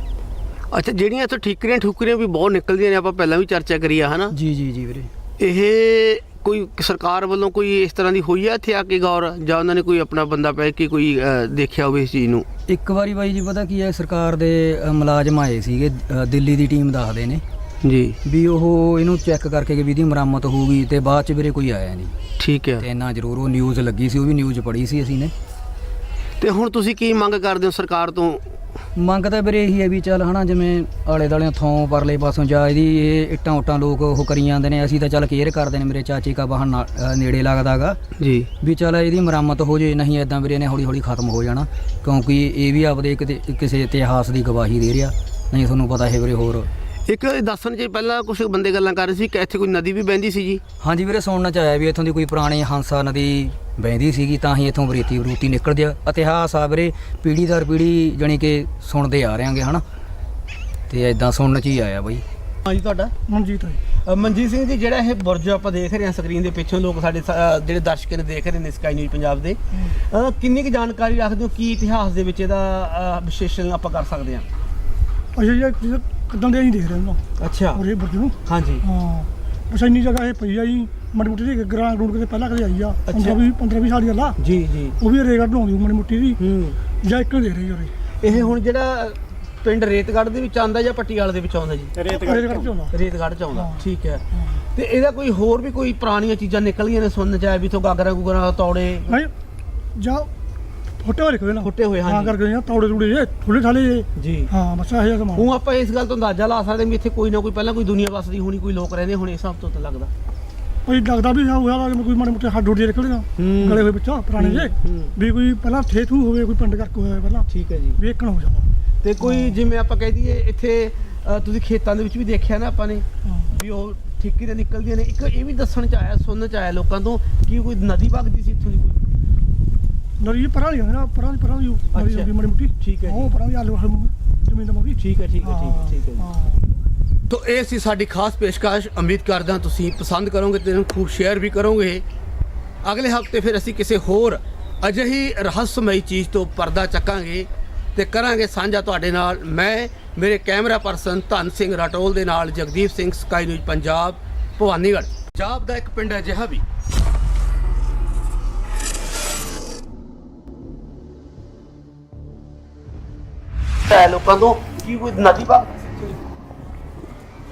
ਅੱਛਾ ਜਿਹੜੀਆਂ ਇੱਥੋਂ ਠੀਕਰੀਆਂ ਠੁਕਰੀਆਂ ਵੀ ਬਹੁਤ ਨਿਕਲਦੀਆਂ ਨੇ ਆਪਾਂ ਪਹਿਲਾਂ ਵੀ ਚਰਚਾ ਕਰੀ ਆ ਹਨਾ? ਜੀ ਜੀ ਜੀ ਵੀਰੇ। ਇਹ ਕੋਈ ਸਰਕਾਰ ਵੱਲੋਂ ਕੋਈ ਇਸ ਤਰ੍ਹਾਂ ਦੀ ਹੋਈ ਹੈ ਇੱਥੇ ਆ ਕੇ ਗੌਰ ਜਾਂ ਉਹਨਾਂ ਨੇ ਕੋਈ ਆਪਣਾ ਬੰਦਾ ਪੈ ਕੇ ਕੋਈ ਦੇਖਿਆ ਹੋਵੇ ਇਸ ਚੀਜ਼ ਨੂੰ? ਇੱਕ ਵਾਰੀ ਬਾਈ ਜੀ ਪਤਾ ਕੀ ਹੈ ਸਰਕਾਰ ਦੇ ਮੁਲਾਜ਼ਮ ਆਏ ਸੀਗੇ ਦਿੱਲੀ ਦੀ ਟੀਮ ਦੱਸਦੇ ਨੇ। ਜੀ। ਵੀ ਉਹ ਇਹਨੂੰ ਚੈੱਕ ਕਰਕੇ ਕਿ ਵੀ ਇਹਦੀ ਮੁਰੰਮਤ ਹੋਊਗੀ ਤੇ ਬਾਅਦ ਚ ਵੀਰੇ ਕੋਈ ਆਇਆ ਨਹੀਂ। ਠੀਕ ਹੈ ਤੇ ਇੰਨਾ ਜ਼ਰੂਰ ਉਹ ਨਿਊਜ਼ ਲੱਗੀ ਸੀ ਉਹ ਵੀ ਨਿਊਜ਼ ਪੜ੍ਹੀ ਸੀ ਅਸੀਂ ਨੇ। ਤੇ ਹੁਣ ਤੁਸੀਂ ਕੀ ਮੰਗ ਕਰਦੇ ਹੋ ਸਰਕਾਰ ਤੋਂ? ਮੰਗ ਤਾਂ ਵੀਰੇ ਇਹੀ ਹੈ ਵੀ ਚੱਲ ਹਨਾ ਜਿਵੇਂ ਆਲੇ ਦਾਲੇ ਥੋਂ ਪਰਲੇ ਪਾਸੋਂ ਜਾ ਇਹਦੀ ਇਹ ਇੱਟਾਂ ਉੱਟਾਂ ਲੋਕ ਉਹ ਕਰੀ ਜਾਂਦੇ ਨੇ ਅਸੀਂ ਤਾਂ ਚੱਲ ਕੇਅਰ ਕਰਦੇ ਨੇ ਮੇਰੇ ਚਾਚੀ ਕਾ ਅ, ਨੇੜੇ ਲੱਗਦਾਗਾ ਜੀ। ਵੀ ਚੱਲ ਇਹਦੀ ਮੁਰੰਮਤ ਹੋ ਜੇ ਨਹੀਂ ਇਦਾਂ ਵੀਰੇ ਨੇ ਹੌਲੀ ਹੌਲੀ ਖਤਮ ਹੋ ਜਾਣਾ ਕਿਉਂਕਿ ਇਹ ਵੀ ਆਪਦੇ ਕਿਸੇ ਇਤਿਹਾਸ ਦੀ ਗਵਾਹੀ ਦੇ ਰਿਹਾ ਨਹੀਂ ਤੁਹਾਨੂੰ ਪਤਾ ਹੈ ਵੀਰੇ ਹੋਰ ਇੱਕ ਦੱਸਣ ਚ ਪਹਿਲਾਂ ਕੁਝ ਬੰਦੇ ਗੱਲਾਂ ਕਰ ਰਹੇ ਸੀ ਕਿ ਇੱਥੇ ਕੋਈ ਨਦੀ ਵੀ ਵਹਿੰਦੀ ਸੀ ਜੀ? ਹਾਂਜੀ ਵੀਰੇ ਸੁਣਨ ਚ ਆਇਆ ਵੀ ਇੱਥੋਂ ਦੀ ਕੋਈ ਪੁਰਾਣੀ ਹੰਸਾ ਨਦੀ ਵਹਿੰਦੀ ਸੀਗੀ ਤਾਂ ਹੀ ਇੱਥੋਂ ਬਰੇਤੀ ਬਰੂਤੀ ਨਿਕਲਦੀ ਆ। ਇਤਿਹਾਸ ਆ ਵੀਰੇ ਪੀੜ੍ਹੀ ਦਰ ਪੀੜ੍ਹੀ ਜਾਣੀ ਕਿ ਸੁਣਦੇ ਆ ਰਹੇਗੇ ਹਨਾ? ਤੇ ਇਦਾਂ ਸੁਣਨ ਚ ਹੀ ਆਇਆ ਬਈ। ਹਾਂਜੀ ਤੁਹਾਡਾ? ਮਨਜੀਤ ਹੈ ਮਨਜੀਤ ਸਿੰਘ ਜੀ ਜਿਹੜਾ ਇਹ ਬੁਰਜ ਆਪਾਂ ਦੇਖ ਰਹੇ ਹਾਂ ਸਕਰੀਨ ਦੇ ਪਿੱਛੋਂ ਲੋਕ ਸਾਡੇ ਸ- ਅ, ਜਿਹੜੇ ਦਰਸ਼ਕ ਨੇ ਦੇਖ ਰਹੇ ਨੇ ਸਕਾਈ ਨਿਊਜ਼ ਪੰਜਾਬ ਦੇ ਅ, ਕਿੰਨੀ ਕੁ ਜਾਣਕਾਰੀ ਰੱਖਦੇ ਹੋ? ਕੀ ਇਤਿਹਾਸ ਦੇ ਵਿੱਚ ਇਹਦਾ ਅ, ਵਿਸ਼ੇਸ਼ਣ ਆਪਾਂ ਕਰ ਸਕਦੇ ਹਾਂ? ਅੱਛਾ ਜੀ ਕਿਦਾਂ ਦੇ ਅਸੀਂ ਦੇਖ ਰਹੇ ਹਾਂ ਅੱਛਾ। ਉਰੇ ਬੁਰਜ ਨੂੰ। ਹਾਂਜੀ। ਹਾਂ। ਬਸ ਇੰਨੀ ਜਗ੍ਹਾ ਇਹ ਪਈ ਆ ਜੀ ਮੜੀ ਮੁੱਟੀ ਦੀ ਗਰਾਂ ਰੂਟ ਕਿਤੇ ਪਹਿਲਾਂ ਕਦੇ ਆਈ ਆ ਅੱਛਾ। 15 20 15 20 ਸਾਲ ਦੀ ਗੱਲ ਆ। ਜੀ ਜੀ। ਉਹ ਵੀ ਰੇਗੜ ਬਣਾਉਂਦੀ ਮੜੀ ਮੁੱਟੀ ਦੀ ਹੂੰ। ਜਾਂ ਇੱਕ ਦੇ ਰਹੀ ਉਰੇ। ਇਹ ਹੁਣ ਜਿਹੜਾ ਪਿੰਡ ਰੇਤਗੜ੍ਹ ਦੇ ਵਿੱਚ ਆਉਂਦਾ ਜਾਂ ਪੱਟੀਆਲ ਦੇ ਵਿੱਚ ਆਉਂਦਾ ਜੀ? ਰੇਗੜ ਚਾਉਂਦਾ ਰੇਤਗੜ੍ਹ ਚ ਆਉਂਦਾ। ਠੀਕ ਹੈ। ਤੇ ਇਹਦਾ ਕੋਈ ਹੋਰ ਵੀ ਕੋਈ ਪੁਰਾਣੀਆਂ ਚੀਜ਼ਾਂ ਨਿਕਲੀਆਂ ਨੇ ਸੁਣਨ ਚ ਆਇਆ ਵੀ ਤੋਂ ਗਾਗਰਾ ਗੁਗਰਾ ਤੌੜੇ? ਨਹੀਂ। ਜਾਂ ਫੋਟੋ ਲਿਖੋ ਨਾ। ਫੁੱਟੇ ਹੋਏ, ਹਾਂ ਹਾਂਜੀ। ਕਰਕੇ ਜਾਂ ਤੌੜੇ ਤੂੜੇ ਜੇ ਥੋੜੇ ਥਾਲੇ ਜੇ ਜੀ। ਹਾਂ ਬਸ ਇਹ ਜਿਹਾ ਸਮਾਨ। ਹੁਣ ਆਪਾਂ ਇਸ ਗੱਲ ਤੋਂ ਅੰਦਾਜ਼ਾ ਲਾ ਸਕਦੇ ਹਾਂ ਵੀ ਇੱਥੇ ਕੋਈ ਨਾ ਕੋਈ ਪਹਿਲਾਂ ਕੋਈ ਦੁਨੀਆ ਵਸਦੀ ਹੋਣੀ ਕੋਈ ਲੋਕ ਰਹਿੰਦੇ ਹੋਣੇ ਇਸ ਹਿਸਾਬ ਤੋਂ ਤਾਂ ਲੱਗਦਾ। ਕੋਈ ਲੱਗਦਾ ਵੀ ਹੋਇਆ ਜਿਵੇਂ ਕੋਈ ਮਾੜੇ ਮੋਟੇ ਹੱਡ ਉੱਡ ਜੇ ਨਿਕਲਦੇ ਹੂੰ। ਗਲੇ ਹੋਏ ਵਿੱਚੋਂ ਪੁਰਾਣੇ ਜੇ ਹੂੰ। ਵੀ ਕੋਈ ਪਹਿਲਾਂ ਥੇਥੂ ਹੋਵੇ ਕੋਈ ਪਿੰਡ ਕਰਕੇ ਹੋਇਆ ਪਹਿਲਾਂ ਠੀਕ ਹੈ ਜੀ। ਵੀ ਇੱਕਣ ਹੋ ਜਾਂਦਾ ਤੇ ਕੋਈ ਜਿਵੇਂ ਆਪਾਂ ਕਹਿ ਦਈਏ ਇੱਥੇ ਅ, ਤੁਸੀਂ ਖੇਤਾਂ ਦੇ ਵਿੱਚ ਵੀ ਦੇਖਿਆ ਨਾ ਆਪਾਂ ਨੇ ਹਾਂ। ਵੀ ਉਹ ਠੇਕੇ ਤੇ ਨਿਕਲਦੀਆਂ ਨੇ। ਇੱਕ ਇਹ ਵੀ ਦੱਸਣ ਚ ਆਇਆ ਸੁਣਨ ਚ ਆਇਆ ਲੋਕਾਂ ਤੋਂ ਕਿ ਕੋਈ ਨਦੀ ਵਗਦੀ ਸੀ ਇੱਥੋਂ ਦੀ ਕੋਈ? ਨਦੀ ਪਰਾਂ ਨਹੀਂ ਨਾ ਪਰਾਂ ਪਰਾਂ ਨਦੀ ਅੱਛਾ। ਹੁੰਦੀ ਮਾੜੀ ਮੋਟੀ। ਠੀਕ ਹੈ ਜੀ। ਉਹ ਪਰਾਂ ਦੀ ਆਲੂ ਜ਼ਮੀਨ ਦਾ ਮੋਗੀ ਠੀਕ ਹੈ ਠੀਕ ਹੈ ਠੀਕ ਹੈ ਠੀਕ ਹੈ ਜੀ। ਤੋ ਇਹ ਸੀ ਸਾਡੀ ਖਾਸ ਪੇਸ਼ਕਸ਼। ਉਮੀਦ ਕਰਦਾ ਤੁਸੀਂ ਪਸੰਦ ਕਰੋਗੇ ਤੇ ਇਹਨੂੰ ਖੂਬ ਸ਼ੇਅਰ ਵੀ ਕਰੋਗੇ। ਅਗਲੇ ਹਫ਼ਤੇ ਫਿਰ ਅਸੀਂ ਕਿਸੇ ਹੋਰ ਅਜਿਹੀ ਰਹੱਸਮਈ ਚੀਜ਼ ਤੋਂ ਪਰਦਾ ਚੱਕਾਂਗੇ ਤੇ ਕਰਾਂਗੇ ਸਾਂਝਾ ਤੁਹਾਡੇ ਨਾਲ। ਮੈਂ ਮੇਰੇ ਕੈਮਰਾ ਪਰਸਨ ਧਨ ਸਿੰਘ ਰਾਟੋਲ ਦੇ ਨਾਲ ਜਗਦੀਪ ਸਿੰਘ ਸਕਾਈ ਨਿਊਜ਼ ਪੰਜਾਬ ਭਵਾਨੀਗੜ੍ਹ। ਪੰਜਾਬ ਦਾ ਇੱਕ ਪਿੰਡ ਹੈ ਜਿਹਾ ਵੀ ਹੈ ਲੋਕਾਂ ਤੋਂ ਕੀ ਕੋਈ ਨਦੀ ਵਗ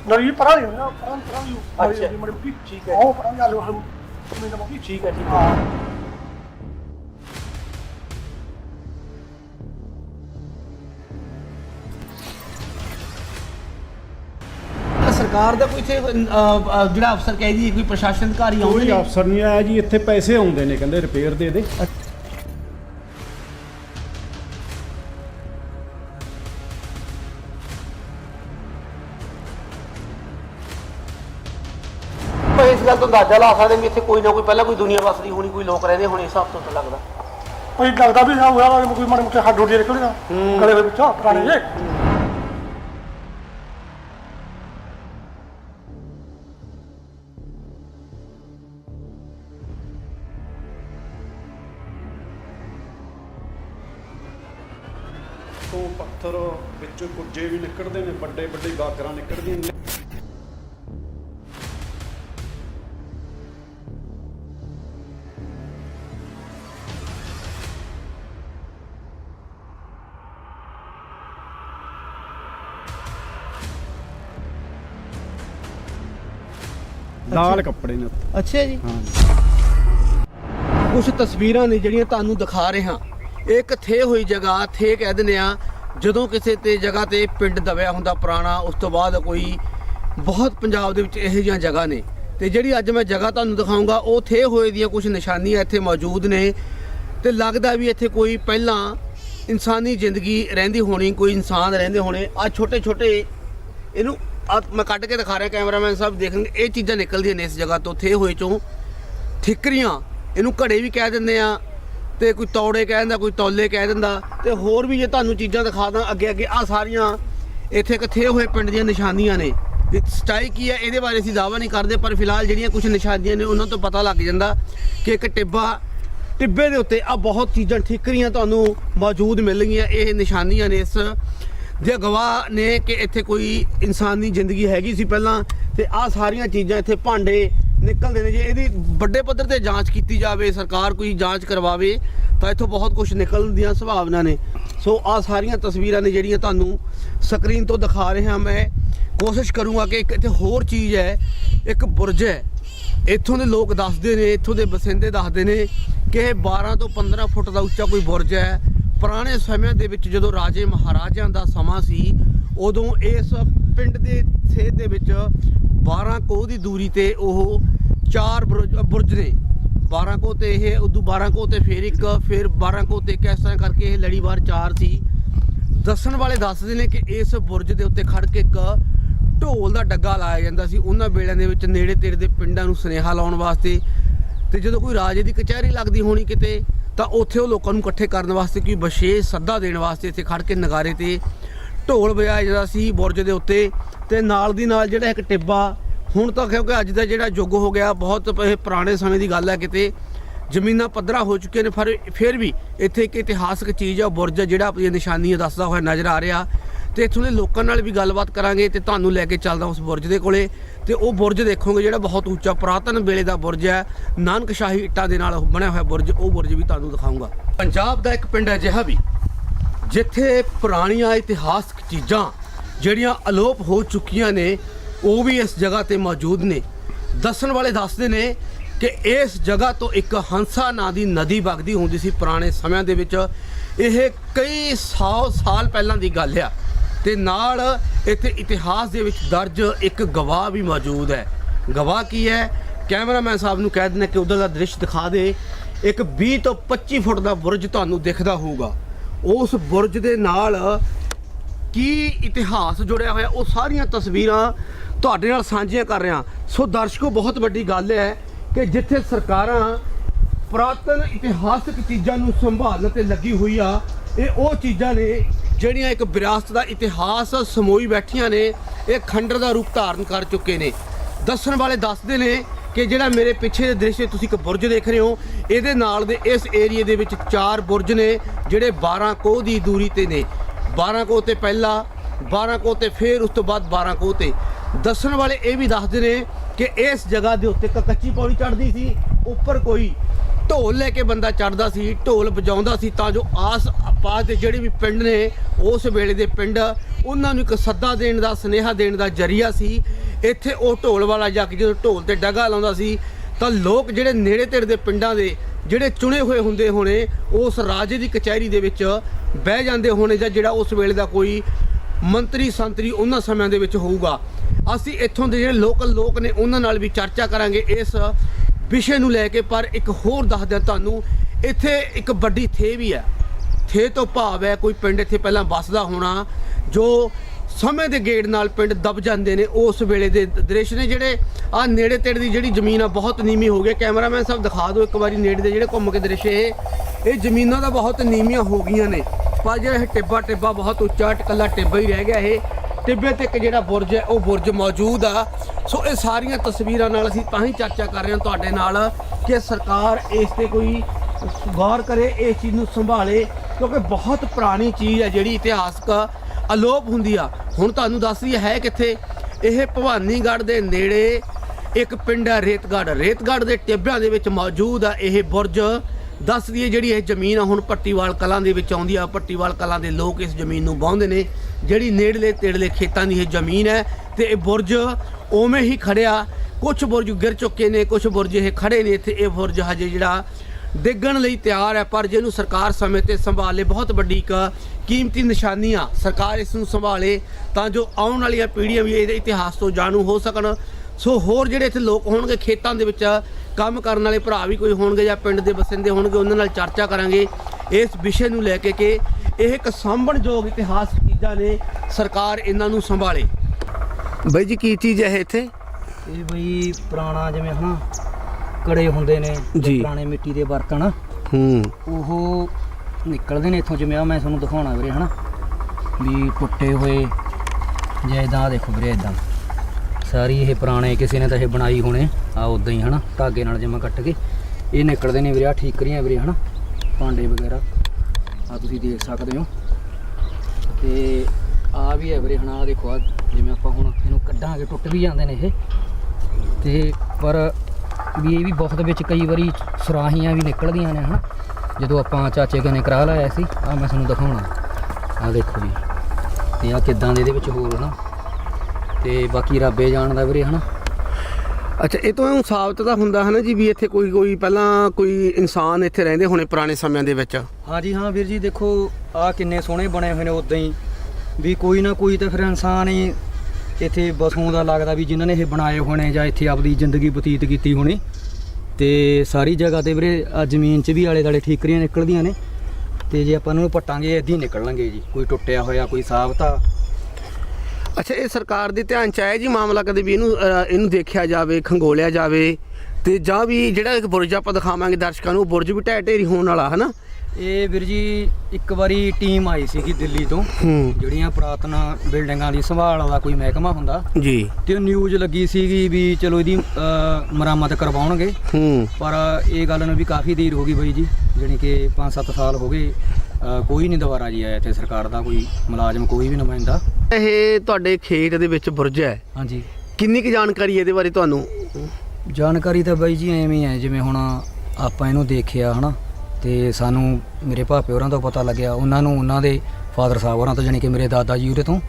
ਨਦੀ ਪਰਾਂ ਨਹੀਂ ਨਾ ਪਰਾਂ ਦੀ ਪਰਾਂ ਦੀ ਅੱਛਾ। ਨਦੀ ਹੁੰਦੀ ਮਾੜੀ ਮੋਟੀ ਠੀਕ ਹੈ। ਉਹ ਪਰਾਂ ਦੀ ਆਲੂ ਜ਼ਮੀਨ ਦਾ ਮੋਗੀ ਠੀਕ ਹੈ ਠੀਕ ਹੈ। ਹਾਂ। ਸਰਕਾਰ ਦਾ ਕੋਈ ਇੱਥੇ ਜਿਹੜਾ ਅਫਸਰ ਕਹਿ ਦਈਏ ਕੋਈ ਪ੍ਰਸ਼ਾਸਨ ਅਧਿਕਾਰੀ ਆਉਂਦੇ ਕੋਈ ਨੇ ਅਫਸਰ ਨਹੀਂ ਆਇਆ ਜੀ ਇੱਥੇ ਪੈਸੇ ਆਉਂਦੇ ਨੇ ਕਹਿੰਦੇ ਰਿਪੇਅਰ ਦੇ ਦੇ। ਗੱਲ ਤੋਂ ਅੰਦਾਜ਼ਾ ਲਾ ਸਕਦੇ ਹਾਂ ਵੀ ਇੱਥੇ ਕੋਈ ਨਾ ਕੋਈ ਪਹਿਲਾਂ ਕੋਈ ਦੁਨੀਆ ਵਸਦੀ ਹੋਣੀ ਕੋਈ ਲੋਕ ਰਹਿੰਦੇ ਹੋਣੇ ਇਸ ਹਿਸਾਬ ਤੋਂ ਤਾਂ ਲੱਗਦਾ। ਕੋਈ ਲੱਗਦਾ ਵੀ ਹੋਇਆ ਜਿਵੇਂ ਕੋਈ ਮਾੜੇ ਮੋਟੇ ਹੱਡ ਉੱਡ ਜੇ ਨਿਕਲਦੇ ਗਲੇ ਵਿੱਚੋਂ ਪੁਰਾਣੇ ਜੇ। ਤੋਂ ਪੱਥਰ ਵਿੱਚੋਂ ਕੁੱਜੇ ਵੀ ਨਿਕਲਦੇ ਨੇ ਵੱਡੇ ਵੱਡੇ ਗਾਗਰਾਂ ਨਿਕਲਦੀਆਂ ਨੇ। ਲਾਲ ਕੱਪੜੇ ਨੇ ਉੱਤੇ। ਅੱਛਾ ਜੀ। ਹਾਂ ਕੁਝ ਤਸਵੀਰਾਂ ਨੇ ਜਿਹੜੀਆਂ ਤੁਹਾਨੂੰ ਦਿਖਾ ਰਹੇ। ਇਹ ਇੱਕ ਥੇ ਹੋਈ ਜਗ੍ਹਾ ਥੇ ਕਹਿ ਦਿੰਦੇ ਆ ਜਦੋਂ ਕਿਸੇ ਤੇ ਜਗ੍ਹਾ ਤੇ ਪਿੰਡ ਦਬਿਆ ਹੁੰਦਾ ਪੁਰਾਣਾ ਉਸ ਤੋਂ ਬਾਅਦ ਕੋਈ ਬਹੁਤ ਪੰਜਾਬ ਦੇ ਵਿੱਚ ਇਹੋ ਜਿਹੀਆਂ ਜਗ੍ਹਾ ਨੇ। ਤੇ ਜਿਹੜੀ ਅੱਜ ਮੈਂ ਜਗ੍ਹਾ ਤੁਹਾਨੂੰ ਦਿਖਾਉਂਗਾ ਉਹ ਥੇ ਹੋਏ ਦੀਆਂ ਕੁਝ ਨਿਸ਼ਾਨੀਆਂ ਇੱਥੇ ਮੌਜੂਦ ਨੇ। ਤੇ ਲੱਗਦਾ ਵੀ ਇੱਥੇ ਕੋਈ ਪਹਿਲਾਂ ਇਨਸਾਨੀ ਜ਼ਿੰਦਗੀ ਰਹਿੰਦੀ ਹੋਣੀ ਕੋਈ ਇਨਸਾਨ ਰਹਿੰਦੇ ਹੋਣੇ। ਆ ਛੋਟੇ ਛੋਟੇ ਇਹਨੂੰ ਆ ਮੈਂ ਕੱਢ ਕੇ ਦਿਖਾ ਰਿਹਾ ਕੈਮਰਾਮੈਨ ਸਾਹਿਬ ਦੇਖਣਗੇ ਇਹ ਚੀਜ਼ਾਂ ਨਿਕਲਦੀਆਂ ਨੇ ਇਸ ਜਗ੍ਹਾ ਤੋਂ ਥੇ ਹੋਏ ਚੋਂ ਠਿਕਰੀਆਂ, ਇਹਨੂੰ ਘੜੇ ਵੀ ਕਹਿ ਦਿੰਦੇ ਆ ਤੇ ਕੋਈ ਤੌੜੇ ਕਹਿ ਦਿੰਦਾ, ਕੋਈ ਤੌਲੇ ਕਹਿ ਦਿੰਦਾ ਤੇ ਹੋਰ ਵੀ ਜੇ ਤੁਹਾਨੂੰ ਚੀਜ਼ਾਂ ਦਿਖਾ ਦਾਂ, ਅੱਗੇ ਅੱਗੇ ਆ ਸਾਰੀਆਂ ਇੱਥੇ ਕਿੱਥੇ ਹੋਏ ਪਿੰਡ ਦੀਆਂ ਨਿਸ਼ਾਨੀਆਂ ਨੇ। ਸਟਾਈ ਕੀ ਹੈ, ਇਹਦੇ ਬਾਰੇ ਅਸੀਂ ਦਾਅਵਾ ਨਹੀਂ ਕਰਦੇ, ਪਰ ਫਿਲਹਾਲ ਜਿਹੜੀਆਂ ਕੁਝ ਨਿਸ਼ਾਨੀਆਂ ਨੇ ਉਹਨਾਂ ਤੋਂ ਪਤਾ ਲੱਗ ਜਾਂਦਾ ਕਿ ਇੱਕ ਟਿੱਬਾ, ਟਿੱਬੇ ਦੇ ਉੱਤੇ ਆ ਬਹੁਤ ਚੀਜ਼ਾਂ, ਠੀਕਰੀਆਂ ਤੁਹਾਨੂੰ ਮੌਜੂਦ ਮਿਲਣਗੀਆਂ, ਇਹ ਨਿਸ਼ਾਨੀਆਂ ਨੇ ਇਸ ਦੇ ਗਵਾਹ ਨੇ ਕਿ ਇੱਥੇ ਕੋਈ ਇਨਸਾਨੀ ਜ਼ਿੰਦਗੀ ਹੈਗੀ ਸੀ ਪਹਿਲਾਂ, ਤੇ ਆ ਸਾਰੀਆਂ ਚੀਜ਼ਾਂ ਇੱਥੇ ਭਾਂਡੇ ਨਿਕਲਦੇ ਨੇ, ਜੇ ਇਹਦੀ ਵੱਡੇ ਪੱਧਰ ਤੇ ਜਾਂਚ ਕੀਤੀ ਜਾਵੇ, ਸਰਕਾਰ ਕੋਈ ਜਾਂਚ ਕਰਵਾਵੇ, ਤਾਂ ਇੱਥੋਂ ਬਹੁਤ ਕੁਝ ਨਿਕਲਣ ਦੀਆਂ ਸੰਭਾਵਨਾ ਨੇ। ਸੋ ਆ ਸਾਰੀਆਂ ਤਸਵੀਰਾਂ ਨੇ ਜਿਹੜੀਆਂ ਤੁਹਾਨੂੰ ਸਕਰੀਨ ਤੋਂ ਦਿਖਾ ਰਿਹਾ ਮੈਂ। ਕੋਸ਼ਿਸ਼ ਕਰੂੰਗਾ ਕਿ ਇੱਕ ਇੱਥੇ ਹੋਰ ਚੀਜ਼ ਹੈ, ਇੱਕ ਬੁਰਜ ਹੈ। ਇੱਥੋਂ ਦੇ ਲੋਕ ਦੱਸਦੇ ਨੇ, ਇੱਥੋਂ ਦੇ ਬਸਿੰਦੇ ਦੱਸਦੇ ਨੇ ਕਿ ਇਹ 12 ਤੋਂ 15 ਫੁੱਟ ਦਾ ਉੱਚਾ ਕੋਈ ਬੁਰਜ ਹੈ। ਪੁਰਾਣੇ ਸਮਿਆਂ ਦੇ ਵਿੱਚ ਜਦੋਂ ਰਾਜੇ ਮਹਾਰਾਜਿਆਂ ਦਾ ਸਮਾਂ ਸੀ, ਉਦੋਂ ਇਸ ਪਿੰਡ ਦੇ ਸੇਧ ਦੇ ਵਿੱਚ 12 ਕੋਹ ਦੀ ਦੂਰੀ ਤੇ ਉਹ ਚਾਰ ਬੁਰਜ ਬੁਰਜ ਨੇ। 12 ਕੋਹ ਤੇ ਇਹ, ਉਦੋਂ 12 ਕੋਹ ਤੇ ਫਿਰ ਇੱਕ, ਫਿਰ 12 ਕੋਹ ਤੇ ਕਿਸ ਤਰ੍ਹਾਂ ਕਰਕੇ ਇਹ ਲੜੀਵਾਰ ਚਾਰ ਸੀ। ਦੱਸਣ ਵਾਲੇ ਦੱਸਦੇ ਨੇ ਕਿ ਇਸ ਬੁਰਜ ਦੇ ਉੱਤੇ ਖੜ ਕੇ ਇੱਕ ਢੋਲ ਦਾ ਡੱਗਾ ਲਾਇਆ ਜਾਂਦਾ ਸੀ। ਉਹਨਾਂ ਵੇਲਿਆਂ ਦੇ ਵਿੱਚ ਨੇੜੇ ਤੇੜੇ ਦੇ ਪਿੰਡਾਂ ਨੂੰ ਸੁਨੇਹਾ ਲਾਉਣ ਵਾਸਤੇ। ਤੇ ਜਦੋਂ ਕੋਈ ਰਾਜੇ ਦੀ ਕਚਹਿਰੀ ਲੱਗਦੀ ਹੋਣੀ ਕਿਤੇ ਤਾਂ ਉੱਥੇ ਉਹ ਲੋਕਾਂ ਨੂੰ ਇਕੱਠੇ ਕਰਨ ਵਾਸਤੇ ਕੋਈ ਵਿਸ਼ੇਸ਼ ਸੱਦਾ ਦੇਣ ਵਾਸਤੇ ਇੱਥੇ ਖੜ ਕੇ ਨਗਾਰੇ ਤੇ ਢੋਲ ਵਜਾਇਆ ਜਾਂਦਾ ਸੀ ਬੁਰਜ ਦੇ ਉੱਤੇ ਤੇ ਨਾਲ ਦੀ ਨਾਲ ਜਿਹੜਾ ਇੱਕ ਟਿੱਬਾ, ਹੁਣ ਤਾਂ ਕਿਉਂਕਿ ਅੱਜ ਦਾ ਜਿਹੜਾ ਯੁੱਗ ਹੋ ਗਿਆ, ਬਹੁਤ ਪੁਰਾਣੇ ਸਮੇਂ ਦੀ ਗੱਲ ਹੈ ਕਿਤੇ ਜ਼ਮੀਨਾਂ ਪੱਧਰਾ ਹੋ ਚੁੱਕੀਆਂ ਨੇ, ਪਰ ਫਿਰ ਵੀ ਇੱਥੇ ਇੱਕ ਇਤਿਹਾਸਕ ਚੀਜ਼ ਆ ਬੁਰਜ ਜਿਹੜਾ ਆਪਣੀਆਂ ਨਿਸ਼ਾਨੀਆਂ ਦੱਸਦਾ ਹੋਇਆ ਨਜ਼ਰ ਆ ਰਿਹਾ। ਤੇ ਇੱਥੋਂ ਦੇ ਲੋਕਾਂ ਨਾਲ ਵੀ ਗੱਲਬਾਤ ਕਰਾਂਗੇ ਤੇ ਤੁਹਾਨੂੰ ਲੈ ਕੇ ਚੱਲਦਾ ਉਸ ਬੁਰਜ ਦੇ ਕੋਲੇ। ਤੇ ਉਹ ਬੁਰਜ ਦੇਖੋਗੇ ਜਿਹੜਾ ਬਹੁਤ ਉੱਚਾ ਪੁਰਾਤਨ ਵੇਲੇ ਦਾ ਬੁਰਜ ਹੈ। ਨਾਨਕਸ਼ਾਹੀ ਇੱਟਾਂ ਦੇ ਨਾਲ ਬਣਿਆ ਹੋਇਆ ਬੁਰਜ, ਉਹ ਬੁਰਜ ਵੀ ਤੁਹਾਨੂੰ ਦਿਖਾਊਂਗਾ। ਪੰਜਾਬ ਦਾ ਇੱਕ ਪਿੰਡ ਹੈ ਜਿਹਾ ਵੀ, ਜਿੱਥੇ ਪੁਰਾਣੀਆਂ ਇਤਿਹਾਸਕ ਚੀਜ਼ਾਂ ਜਿਹੜੀਆਂ ਅਲੋਪ ਹੋ ਚੁੱਕੀਆਂ ਨੇ, ਉਹ ਵੀ ਇਸ ਜਗ੍ਹਾ ਤੇ ਮੌਜੂਦ ਨੇ। ਦੱਸਣ ਵਾਲੇ ਦੱਸਦੇ ਨੇ ਕਿ ਇਸ ਜਗ੍ਹਾ ਤੋਂ ਇੱਕ ਹੰਸਾ ਨਾਂ ਦੀ ਨਦੀ ਵਗਦੀ ਹੁੰਦੀ ਸੀ ਪੁਰਾਣੇ ਸਮਿਆਂ ਦੇ ਵਿੱਚ। ਇਹ ਕਈ 100 ਸਾਲ ਪਹਿਲਾਂ ਦੀ ਗੱਲ ਆ। ਤੇ ਨਾਲ ਇੱਥੇ ਇਤਿਹਾਸ ਦੇ ਵਿੱਚ ਦਰਜ ਇੱਕ ਗਵਾਹ ਵੀ ਮੌਜੂਦ ਹੈ। ਗਵਾਹ ਕੀ ਹੈ? ਕੈਮਰਾਮੈਨ ਸਾਹਿਬ ਨੂੰ ਕਹਿ ਦਿੰਦੇ ਕਿ ਉਧਰ ਦਾ ਦ੍ਰਿਸ਼ ਦਿਖਾ ਦੇ। ਇੱਕ 20 ਤੋਂ 25 ਫੁੱਟ ਦਾ ਬੁਰਜ ਤੁਹਾਨੂੰ ਦਿਖਦਾ ਹੋਊਗਾ। ਉਸ ਬੁਰਜ ਦੇ ਨਾਲ ਕੀ ਇਤਿਹਾਸ ਜੁੜਿਆ ਹੋਇਆ, ਉਹ ਸਾਰੀਆਂ ਤਸਵੀਰਾਂ ਤੁਹਾਡੇ ਨਾਲ ਸਾਂਝੀਆਂ ਕਰ ਰਿਹਾ। ਸੋ ਦਰਸ਼ਕੋ, ਬਹੁਤ ਵੱਡੀ ਗੱਲ ਹੈ ਕਿ ਜਿੱਥੇ ਸਰਕਾਰਾਂ ਪੁਰਾਤਨ ਇਤਿਹਾਸਕ ਚੀਜ਼ਾਂ ਨੂੰ ਸੰਭਾਲਣ ਤੇ ਲੱਗੀ ਹੋਈ ਆ ਇਹ ਉਹ ਚੀਜ਼ਾਂ ਨੇ ਜਿਹੜੀਆਂ ਇੱਕ ਵਿਰਾਸਤ ਦਾ ਇਤਿਹਾਸ ਸਮੋਈ ਬੈਠੀਆਂ ਨੇ, ਇਹ ਖੰਡਰ ਦਾ ਰੂਪ ਧਾਰਨ ਕਰ ਚੁੱਕੇ ਨੇ। ਦੱਸਣ ਵਾਲੇ ਦੱਸਦੇ ਨੇ ਕਿ ਜਿਹੜਾ ਮੇਰੇ ਪਿੱਛੇ ਦੇ ਦ੍ਰਿਸ਼ ਤੁਸੀਂ ਇੱਕ ਬੁਰਜ ਦੇਖ ਰਹੇ ਹੋ, ਇਹਦੇ ਨਾਲ ਦੇ ਇਸ ਏਰੀਏ ਦੇ ਵਿੱਚ ਚਾਰ ਬੁਰਜ ਨੇ, ਜਿਹੜੇ 12 ਕੋਹ ਦੀ ਦੂਰੀ ਤੇ ਨੇ। 12 ਕੋਹ ਤੇ ਪਹਿਲਾ 12 ਕੋਹ ਤੇ ਫਿਰ ਉਸ ਤੋਂ ਬਾਅਦ 12 ਕੋਹ ਤੇ। ਦੱਸਣ ਵਾਲੇ ਇਹ ਵੀ ਦੱਸਦੇ ਨੇ ਕਿ ਇਸ ਜਗ੍ਹਾ ਦੇ ਉੱਤੇ ਇੱਕ ਕੱਚੀ ਪੌੜੀ ਚੜ੍ਹਦੀ ਸੀ, ਉੱਪਰ ਕੋਈ ਢੋਲ ਲੈ ਕੇ ਬੰਦਾ ਚੜਦਾ ਸੀ, ਢੋਲ ਵਜਾਉਂਦਾ ਸੀ, ਤਾਂ ਜੋ ਆਸ ਪਾਸ ਦੇ ਜਿਹੜੇ ਵੀ ਪਿੰਡ ਨੇ, ਉਸ ਵੇਲੇ ਦੇ ਪਿੰਡ, ਉਹਨਾਂ ਨੂੰ ਇੱਕ ਸੱਦਾ ਦੇਣ ਦਾ, ਸੁਨੇਹਾ ਦੇਣ ਦਾ ਜਰੀਆ ਸੀ। ਇੱਥੇ ਉਹ ਢੋਲ ਵਾਲਾ ਜਾ ਕੇ ਜਦੋਂ ਢੋਲ ਤੇ ਡਗਾ ਲਾਉਂਦਾ ਸੀ, ਤਾਂ ਲੋਕ ਜਿਹੜੇ ਨੇੜੇ ਤੇੜੇ ਦੇ ਪਿੰਡਾਂ ਦੇ, ਜਿਹੜੇ ਚੁਣੇ ਹੋਏ ਹੁੰਦੇ ਹੋਣੇ, ਉਸ ਰਾਜੇ ਦੀ ਕਚਹਿਰੀ ਦੇ ਵਿੱਚ ਬਹਿ ਜਾਂਦੇ ਹੋਣੇ ਜਾਂ ਜਿਹੜਾ ਉਸ ਵੇਲੇ ਦਾ ਕੋਈ ਮੰਤਰੀ ਸੰਤਰੀ ਉਹਨਾਂ ਸਮਿਆਂ ਦੇ ਵਿੱਚ ਹੋਊਗਾ। ਅਸੀਂ ਇੱਥੋਂ ਦੇ ਜਿਹੜੇ ਲੋਕਲ ਲੋਕ ਨੇ, ਉਹਨਾਂ ਨਾਲ ਵੀ ਚਰਚਾ ਕਰਾਂਗੇ ਇਸ ਵਿਸ਼ੇ ਨੂੰ ਲੈ ਕੇ, ਪਰ ਇੱਕ ਹੋਰ ਦੱਸ ਦਿਆਂ ਤੁਹਾਨੂੰ, ਇੱਥੇ ਇੱਕ ਵੱਡੀ ਥੇ ਵੀ ਹੈ। ਥੇ ਤੋਂ ਭਾਵ ਹੈ, ਕੋਈ ਪਿੰਡ ਇੱਥੇ ਪਹਿਲਾਂ ਵੱਸਦਾ ਹੋਣਾ, ਜੋ ਸਮੇਂ ਦੇ ਗੇੜ ਨਾਲ ਪਿੰਡ ਦਬ ਜਾਂਦੇ ਨੇ, ਉਸ ਵੇਲੇ ਦੇ ਦ੍ਰਿਸ਼ ਨੇ ਜਿਹੜੇ ਆ ਨੇੜੇ ਤੇੜੇ ਦੀ ਜਿਹੜੀ ਜ਼ਮੀਨ ਆ, ਬਹੁਤ ਨੀਵੀਂ ਹੋ ਗਈ ਕੈਮਰਾਮੈਨ ਸਾਹਿਬ ਦਿਖਾ ਦਿਓ ਇੱਕ ਵਾਰੀ ਨੇੜੇ ਦੇ ਜਿਹੜੇ ਘੁੰਮ ਕੇ ਦ੍ਰਿਸ਼ ਇਹ ਇਹ ਜ਼ਮੀਨਾਂ ਦਾ ਬਹੁਤ ਨੀਵੀਆਂ ਹੋ ਗਈਆਂ ਨੇ। ਪਰ ਜਿਹੜਾ ਇਹ ਟਿੱਬਾ ਟਿੱਬਾ ਬਹੁਤ ਉੱਚਾ ਇਕੱਲਾ ਟਿੱਬਾ ਹੀ ਰਹਿ ਗਿਆ ਇਹ। ਟਿੱਬੇ ਤੇ ਇੱਕ ਜਿਹੜਾ ਬੁਰਜ ਹੈ, ਉਹ ਬੁਰਜ ਮੌਜੂਦ ਆ। ਸੋ ਇਹ ਸਾਰੀਆਂ ਤਸਵੀਰਾਂ ਨਾਲ ਅਸੀਂ ਤਾਂ ਹੀ ਚਰਚਾ ਕਰ ਰਹੇ ਹਾਂ ਤੁਹਾਡੇ ਨਾਲ ਕਿ ਸਰਕਾਰ ਇਸ ਤੇ ਕੋਈ ਗੌਰ ਕਰੇ, ਇਸ ਚੀਜ਼ ਨੂੰ ਸੰਭਾਲੇ, ਕਿਉਂਕਿ ਬਹੁਤ ਪੁਰਾਣੀ ਚੀਜ਼ ਹੈ ਜਿਹੜੀ ਇਤਿਹਾਸਕ ਅਲੋਪ ਹੁੰਦੀ ਆ। ਹੁਣ ਤੁਹਾਨੂੰ ਦੱਸ ਰਹੀ ਹੈ ਕਿੱਥੇ? ਇਹ ਭਵਾਨੀਗੜ੍ਹ ਦੇ ਨੇੜੇ ਇੱਕ ਪਿੰਡ ਹੈ, ਰੇਤਗੜ੍ਹ। ਰੇਤਗੜ੍ਹ ਦੇ ਟਿੱਬਿਆਂ ਦੇ ਵਿੱਚ ਮੌਜੂਦ ਆ ਇਹ ਬੁਰਜ। ਦੱਸ ਦਈਏ ਜਿਹੜੀ ਇਹ ਜ਼ਮੀਨ ਆ, ਹੁਣ ਪੱਟੀਵਾਲ ਕਲਾਂ ਦੇ ਵਿੱਚ ਆਉਂਦੀ ਆ। ਪੱਟੀਵਾਲ ਕਲਾਂ ਦੇ ਲੋਕ ਇਸ ਜ਼ਮੀਨ ਨੂੰ ਵਾਹੁੰਦੇ ਨੇ। ਜਿਹੜੀ ਨੇੜਲੇ ਤੇੜਲੇ ਖੇਤਾਂ ਦੀ ਇਹ ਜ਼ਮੀਨ ਹੈ ਤੇ ਇਹ ਬੁਰਜ ਉਵੇਂ ਹੀ ਖੜਿਆ ਕੁਝ ਬੁਰਜ ਗਿਰ ਚੁੱਕੇ ਨੇ ਕੁਝ ਬੁਰਜ ਇਹ ਖੜੇ ਨੇ, ਇੱਥੇ ਇਹ ਬੁਰਜ ਹਜੇ ਜਿਹੜਾ ਡਿੱਗਣ ਲਈ ਤਿਆਰ ਹੈ, ਪਰ ਜਿਹਨੂੰ ਸਰਕਾਰ ਸਮੇਂ ਤੇ ਸੰਭਾਲੇ ਬਹੁਤ ਵੱਡੀ ਇੱਕ ਕੀਮਤੀ ਨਿਸ਼ਾਨੀ ਆ ਸਰਕਾਰ ਇਸ ਨੂੰ ਸੰਭਾਲੇ ਤਾਂ ਜੋ ਆਉਣ ਵਾਲੀਆਂ ਪੀੜ੍ਹੀਆਂ ਵੀ ਇਹਦੇ ਇਤਿਹਾਸ ਤੋਂ ਜਾਣੂ ਹੋ ਸਕਣ। ਸੋ ਹੋਰ ਜਿਹੜੇ ਇੱਥੇ ਲੋਕ ਹੋਣਗੇ ਖੇਤਾਂ ਦੇ ਵਿੱਚ ਕੰਮ ਕਰਨ ਵਾਲੇ ਭਰਾ ਵੀ ਕੋਈ ਹੋਣਗੇ ਜਾਂ ਪਿੰਡ ਦੇ ਵਸਿੰਦੇ ਹੋਣਗੇ, ਉਹਨਾਂ ਨਾਲ ਚਰਚਾ ਕਰਾਂਗੇ ਇਸ ਵਿਸ਼ੇ ਨੂੰ ਲੈ ਕੇ ਕਿ ਇਹ ਇੱਕ ਸਾਂਭਣਯੋਗ ਇਤਿਹਾਸ ਚੀਜ਼ਾਂ ਨੇ ਸਰਕਾਰ ਇਹਨਾਂ ਨੂੰ ਸੰਭਾਲੇ। ਬਾਈ ਜੀ ਕੀ ਚੀਜ਼ ਹੈ ਇੱਥੇ? ਇਹ ਬਈ ਪੁਰਾਣਾ ਜਿਵੇਂ ਹਨਾ ਕੜੇ ਹੁੰਦੇ ਨੇ ਜੀ। ਪੁਰਾਣੇ ਮਿੱਟੀ ਦੇ ਬਰਤਨ। ਹੂੰ। ਉਹ ਨਿਕਲਦੇ ਨੇ ਇੱਥੋਂ ਜਿਵੇਂ ਆ ਮੈਂ ਤੁਹਾਨੂੰ ਦਿਖਾਉਣਾ ਵੀਰੇ ਹਨਾ। ਵੀ ਟੁੱਟੇ ਹੋਏ ਜਾਂ ਇਦਾਂ ਦੇਖੋ ਵੀਰੇ ਇਦਾਂ ਸਾਰੀ ਇਹ ਪੁਰਾਣੇ ਕਿਸੇ ਨੇ ਤਾਂ ਇਹ ਬਣਾਈ ਹੋਣੇ ਆ ਉਦਾਂ ਹੀ ਹਨਾ ਧਾਗੇ ਨਾਲ ਜਿਵੇਂ ਕੱਟ ਕੇ। ਇਹ ਨਿਕਲਦੇ ਨੇ ਵੀਰੇ ਆ ਠੀਕਰੀਆਂ ਵੀਰੇ ਹਨਾ। ਭਾਂਡੇ ਵਗੈਰਾ। ਆ ਤੁਸੀਂ ਦੇਖ ਸਕਦੇ ਹੋ। ਤੇ ਆ ਵੀ ਹੈ ਵੀਰੇ ਹਨਾ ਆਹ ਦੇਖੋ ਆ ਜਿਵੇਂ ਆਪਾਂ ਹੁਣ ਇਹਨੂੰ ਕੱਢਾਂਗੇ, ਟੁੱਟ ਵੀ ਜਾਂਦੇ ਨੇ ਇਹ। ਤੇ ਪਰ ਵੀ ਇਹ ਵੀ ਬਹੁਤ ਵਿੱਚ ਕਈ ਵਾਰੀ ਸੁਰਾਹੀਆਂ ਵੀ ਨਿਕਲਦੀਆਂ ਨੇ, ਹਨਾ। ਜਦੋਂ ਆਪਾਂ ਚਾਚੇ ਕਨੇ ਕਰਾ ਲਾਇਆ ਸੀ ਆ ਮੈਂ ਤੁਹਾਨੂੰ ਦਿਖਾਉਣਾ। ਆ ਦੇਖੋ ਜੀ। ਤੇ ਆ ਕਿਦਾਂ ਦੇ ਇਹਦੇ ਵਿੱਚ ਹੋਰ ਨਾ ਤੇ ਬਾਕੀ ਰੱਬੇ ਜਾਣਦਾ ਵੀਰੇ, ਹਨਾ। ਅੱਛਾ, ਇਹ ਤੋਂ ਇਹ ਸਾਬਤ ਤਾਂ ਹੁੰਦਾ ਹੈ ਨਾ ਜੀ ਵੀ ਇੱਥੇ ਕੋਈ ਕੋਈ ਪਹਿਲਾਂ ਕੋਈ ਇਨਸਾਨ ਇੱਥੇ ਰਹਿੰਦੇ ਹੋਣੇ ਪੁਰਾਣੇ ਸਮਿਆਂ ਦੇ ਵਿੱਚ? ਹਾਂਜੀ ਹਾਂ ਵੀਰ ਜੀ, ਦੇਖੋ, ਆ ਕਿੰਨੇ ਸੋਹਣੇ ਬਣੇ ਹੋਏ ਨੇ ਉਦਾਂ ਹੀ। ਵੀ ਕੋਈ ਨਾ ਕੋਈ ਤਾਂ ਫਿਰ ਇਨਸਾਨ ਹੀ ਇੱਥੇ ਬਸੋਂ ਦਾ ਲੱਗਦਾ ਵੀ ਜਿਨ੍ਹਾਂ ਨੇ ਇਹ ਬਣਾਏ ਹੋਣੇ ਜਾਂ ਇੱਥੇ ਆਪਦੀ ਜ਼ਿੰਦਗੀ ਬਤੀਤ ਕੀਤੀ ਹੋਣੀ। ਤੇ ਸਾਰੀ ਜਗ੍ਹਾ ਤੇ ਵੀਰੇ, ਆਹ ਜ਼ਮੀਨ 'ਚ ਵੀ ਆਲੇ ਦਾਲੇ ਠੀਕਰੀਆਂ ਨਿਕਲਦੀਆਂ ਨੇ। ਤੇ ਜੇ ਆਪਾਂ ਇਹਨਾਂ ਨੂੰ ਪੱਟਾਂਗੇ, ਇੱਦਾਂ ਹੀ ਨਿਕਲਣਗੇ ਜੀ। ਕੋਈ ਟੁੱਟਿਆ ਹੋਇਆ, ਕੋਈ ਸਾਬਤਾ ਅੱਛਾ ਇਹ ਸਰਕਾਰ ਦੇ ਧਿਆਨ ਚ ਆਇਆ ਜੀ ਮਾਮਲਾ ਕਦੇ ਵੀ ਇਹਨੂੰ ਇਹਨੂੰ ਦੇਖਿਆ ਜਾਵੇ ਖੰਗੋਲਿਆ ਜਾਵੇ? ਤੇ ਜਾਂ ਵੀ ਜਿਹੜਾ ਇੱਕ ਬੁਰਜ ਆਪਾਂ ਦਿਖਾਵਾਂਗੇ ਦਰਸ਼ਕਾਂ ਨੂੰ ਬੁਰਜ ਵੀ ਢਹਿ ਢੇਰੀ ਹੋਣ ਵਾਲਾ ਹਨਾ? ਇਹ ਵੀਰ ਜੀ ਇੱਕ ਵਾਰੀ ਟੀਮ ਆਈ ਸੀਗੀ ਦਿੱਲੀ ਤੋਂ। ਜਿਹੜੀਆਂ ਪੁਰਾਤਨ ਬਿਲਡਿੰਗਾਂ ਦੀ ਸੰਭਾਲ ਦਾ ਕੋਈ ਮਹਿਕਮਾ ਹੁੰਦਾ। ਜੀ। ਤੇ ਉਹ ਨਿਊਜ਼ ਲੱਗੀ ਸੀਗੀ ਵੀ ਚਲੋ ਇਹਦੀ ਮੁਰੰਮਤ ਕਰਵਾਉਣਗੇ। ਹੂੰ। ਪਰ ਇਹ ਗੱਲ ਨੂੰ ਵੀ ਕਾਫੀ ਦੇਰ ਹੋ ਗਈ ਬਾਈ ਜੀ ਜਾਣੀ ਕਿ 5-7 ਸਾਲ ਹੋ ਗਏ ਕੋਈ ਨਹੀਂ ਦੁਬਾਰਾ ਜੀ ਆਇਆ ਇੱਥੇ ਸਰਕਾਰ ਦਾ ਕੋਈ ਮੁਲਾਜ਼ਮ ਕੋਈ ਵੀ ਨੁਮਾਇੰਦਾ। ਇਹ ਤੁਹਾਡੇ ਖੇਤ ਦੇ ਵਿੱਚ ਬੁਰਜ ਹੈ। ਹਾਂਜੀ। ਕਿੰਨੀ ਕੁ ਜਾਣਕਾਰੀ ਇਹਦੇ ਬਾਰੇ ਤੁਹਾਨੂੰ? ਜਾਣਕਾਰੀ ਤਾਂ ਬਾਈ ਜੀ ਐਵੇਂ ਹੀ ਜਿਵੇਂ ਹੁਣ ਆਪਾਂ ਇਹਨੂੰ ਦੇਖਿਆ ਹਨਾ? ਤੇ ਸਾਨੂੰ ਮੇਰੇ ਭਾਪੇ ਹੋਰਾਂ ਤੋਂ ਪਤਾ ਲੱਗਿਆ ਉਹਨਾਂ ਨੂੰ ਉਹਨਾਂ ਦੇ ਫਾਦਰ ਸਾਹਿਬ ਹੋਰਾਂ ਤੋਂ ਜਾਣੀ ਕਿ ਮੇਰੇ ਦਾਦਾ ਜੀ ਉਹਦੇ ਤੋਂ।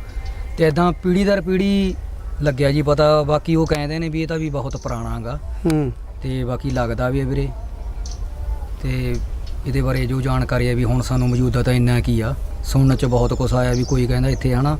ਤੇ ਇਦਾਂ ਪੀੜੀ ਦਰ ਪੀੜੀ ਲੱਗਿਆ ਜੀ ਪਤਾ ਬਾਕੀ ਉਹ ਕਹਿੰਦੇ ਨੇ ਵੀ ਇਹ ਤਾਂ ਵੀ ਬਹੁਤ ਪੁਰਾਣਾ ਗਾ ਹੂੰ। ਤੇ ਬਾਕੀ ਲੱਗਦਾ ਵੀ ਹੈ ਵੀਰੇ। ਤੇ ਇਹਦੇ ਬਾਰੇ ਜੋ ਜਾਣਕਾਰੀ ਹੈ ਵੀ ਹੁਣ ਸਾਨੂੰ ਮੌਜੂਦਾ ਤਾਂ ਇੰਨਾ ਕੀ ਆ ਸੁਣਨ ਚ ਬਹੁਤ ਕੁਝ ਆਇਆ ਵੀ ਕੋਈ ਕਹਿੰਦਾ ਇੱਥੇ ਹਨਾ?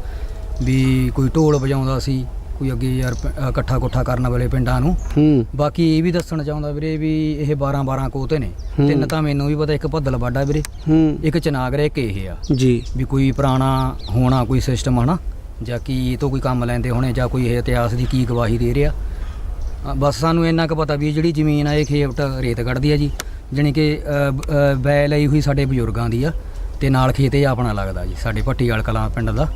ਵੀ ਕੋਈ ਢੋਲ ਵਜਾਉਂਦਾ ਸੀ ਕੋਈ ਅੱਗੇ ਯਾਰ ਇਕੱਠਾ ਕੁੱਠਾ ਕਰਨ ਵਾਲੇ ਪਿੰਡਾਂ ਨੂੰ। ਹੂੰ। ਬਾਕੀ ਇਹ ਵੀ ਦੱਸਣਾ ਚਾਹੁੰਦਾ ਵੀਰੇ ਵੀ ਇਹ 12 12 ਕੋਤੇ ਨੇ। ਤਿੰਨ ਤਾਂ ਮੈਨੂੰ ਵੀ ਪਤਾ ਇੱਕ ਭੱਦਲ ਵਾਡਾ ਵੀਰੇ। ਹੂੰ। ਇੱਕ ਚਨਾਗਰ ਇੱਕ ਇਹ ਆ। ਜੀ। ਵੀ ਕੋਈ ਪੁਰਾਣਾ ਹੋਣਾ ਕੋਈ ਸਿਸਟਮ ਹਨਾ ਜਾਂ ਕੀ ਇਹ ਤੋਂ ਕੋਈ ਕੰਮ ਲੈਂਦੇ ਹੋਣੇ ਜਾਂ ਕੋਈ ਇਹ ਇਤਿਹਾਸ ਦੀ ਕੀ ਗਵਾਹੀ ਦੇ ਰਿਹਾ। ਬਸ ਸਾਨੂੰ ਇੰਨਾ ਕੁ ਪਤਾ ਵੀ ਜਿਹੜੀ ਜ਼ਮੀਨ ਆ ਇਹ ਖੇਤ ਰੇਤ ਕੱਢਦੀ ਆ ਜੀ। ਜਾਣੀ ਕਿ ਬ- ਲਈ ਹੋਈ ਸਾਡੇ ਬਜ਼ੁਰਗਾਂ ਦੀ ਆ ਤੇ ਨਾਲ ਖੇਤ ਇਹ ਆਪਣਾ ਲੱਗਦਾ ਜੀ ਸਾਡੇ ਭੱਟੀਵਾਲ ਕਲਾਂ ਪਿੰਡ ਦਾ।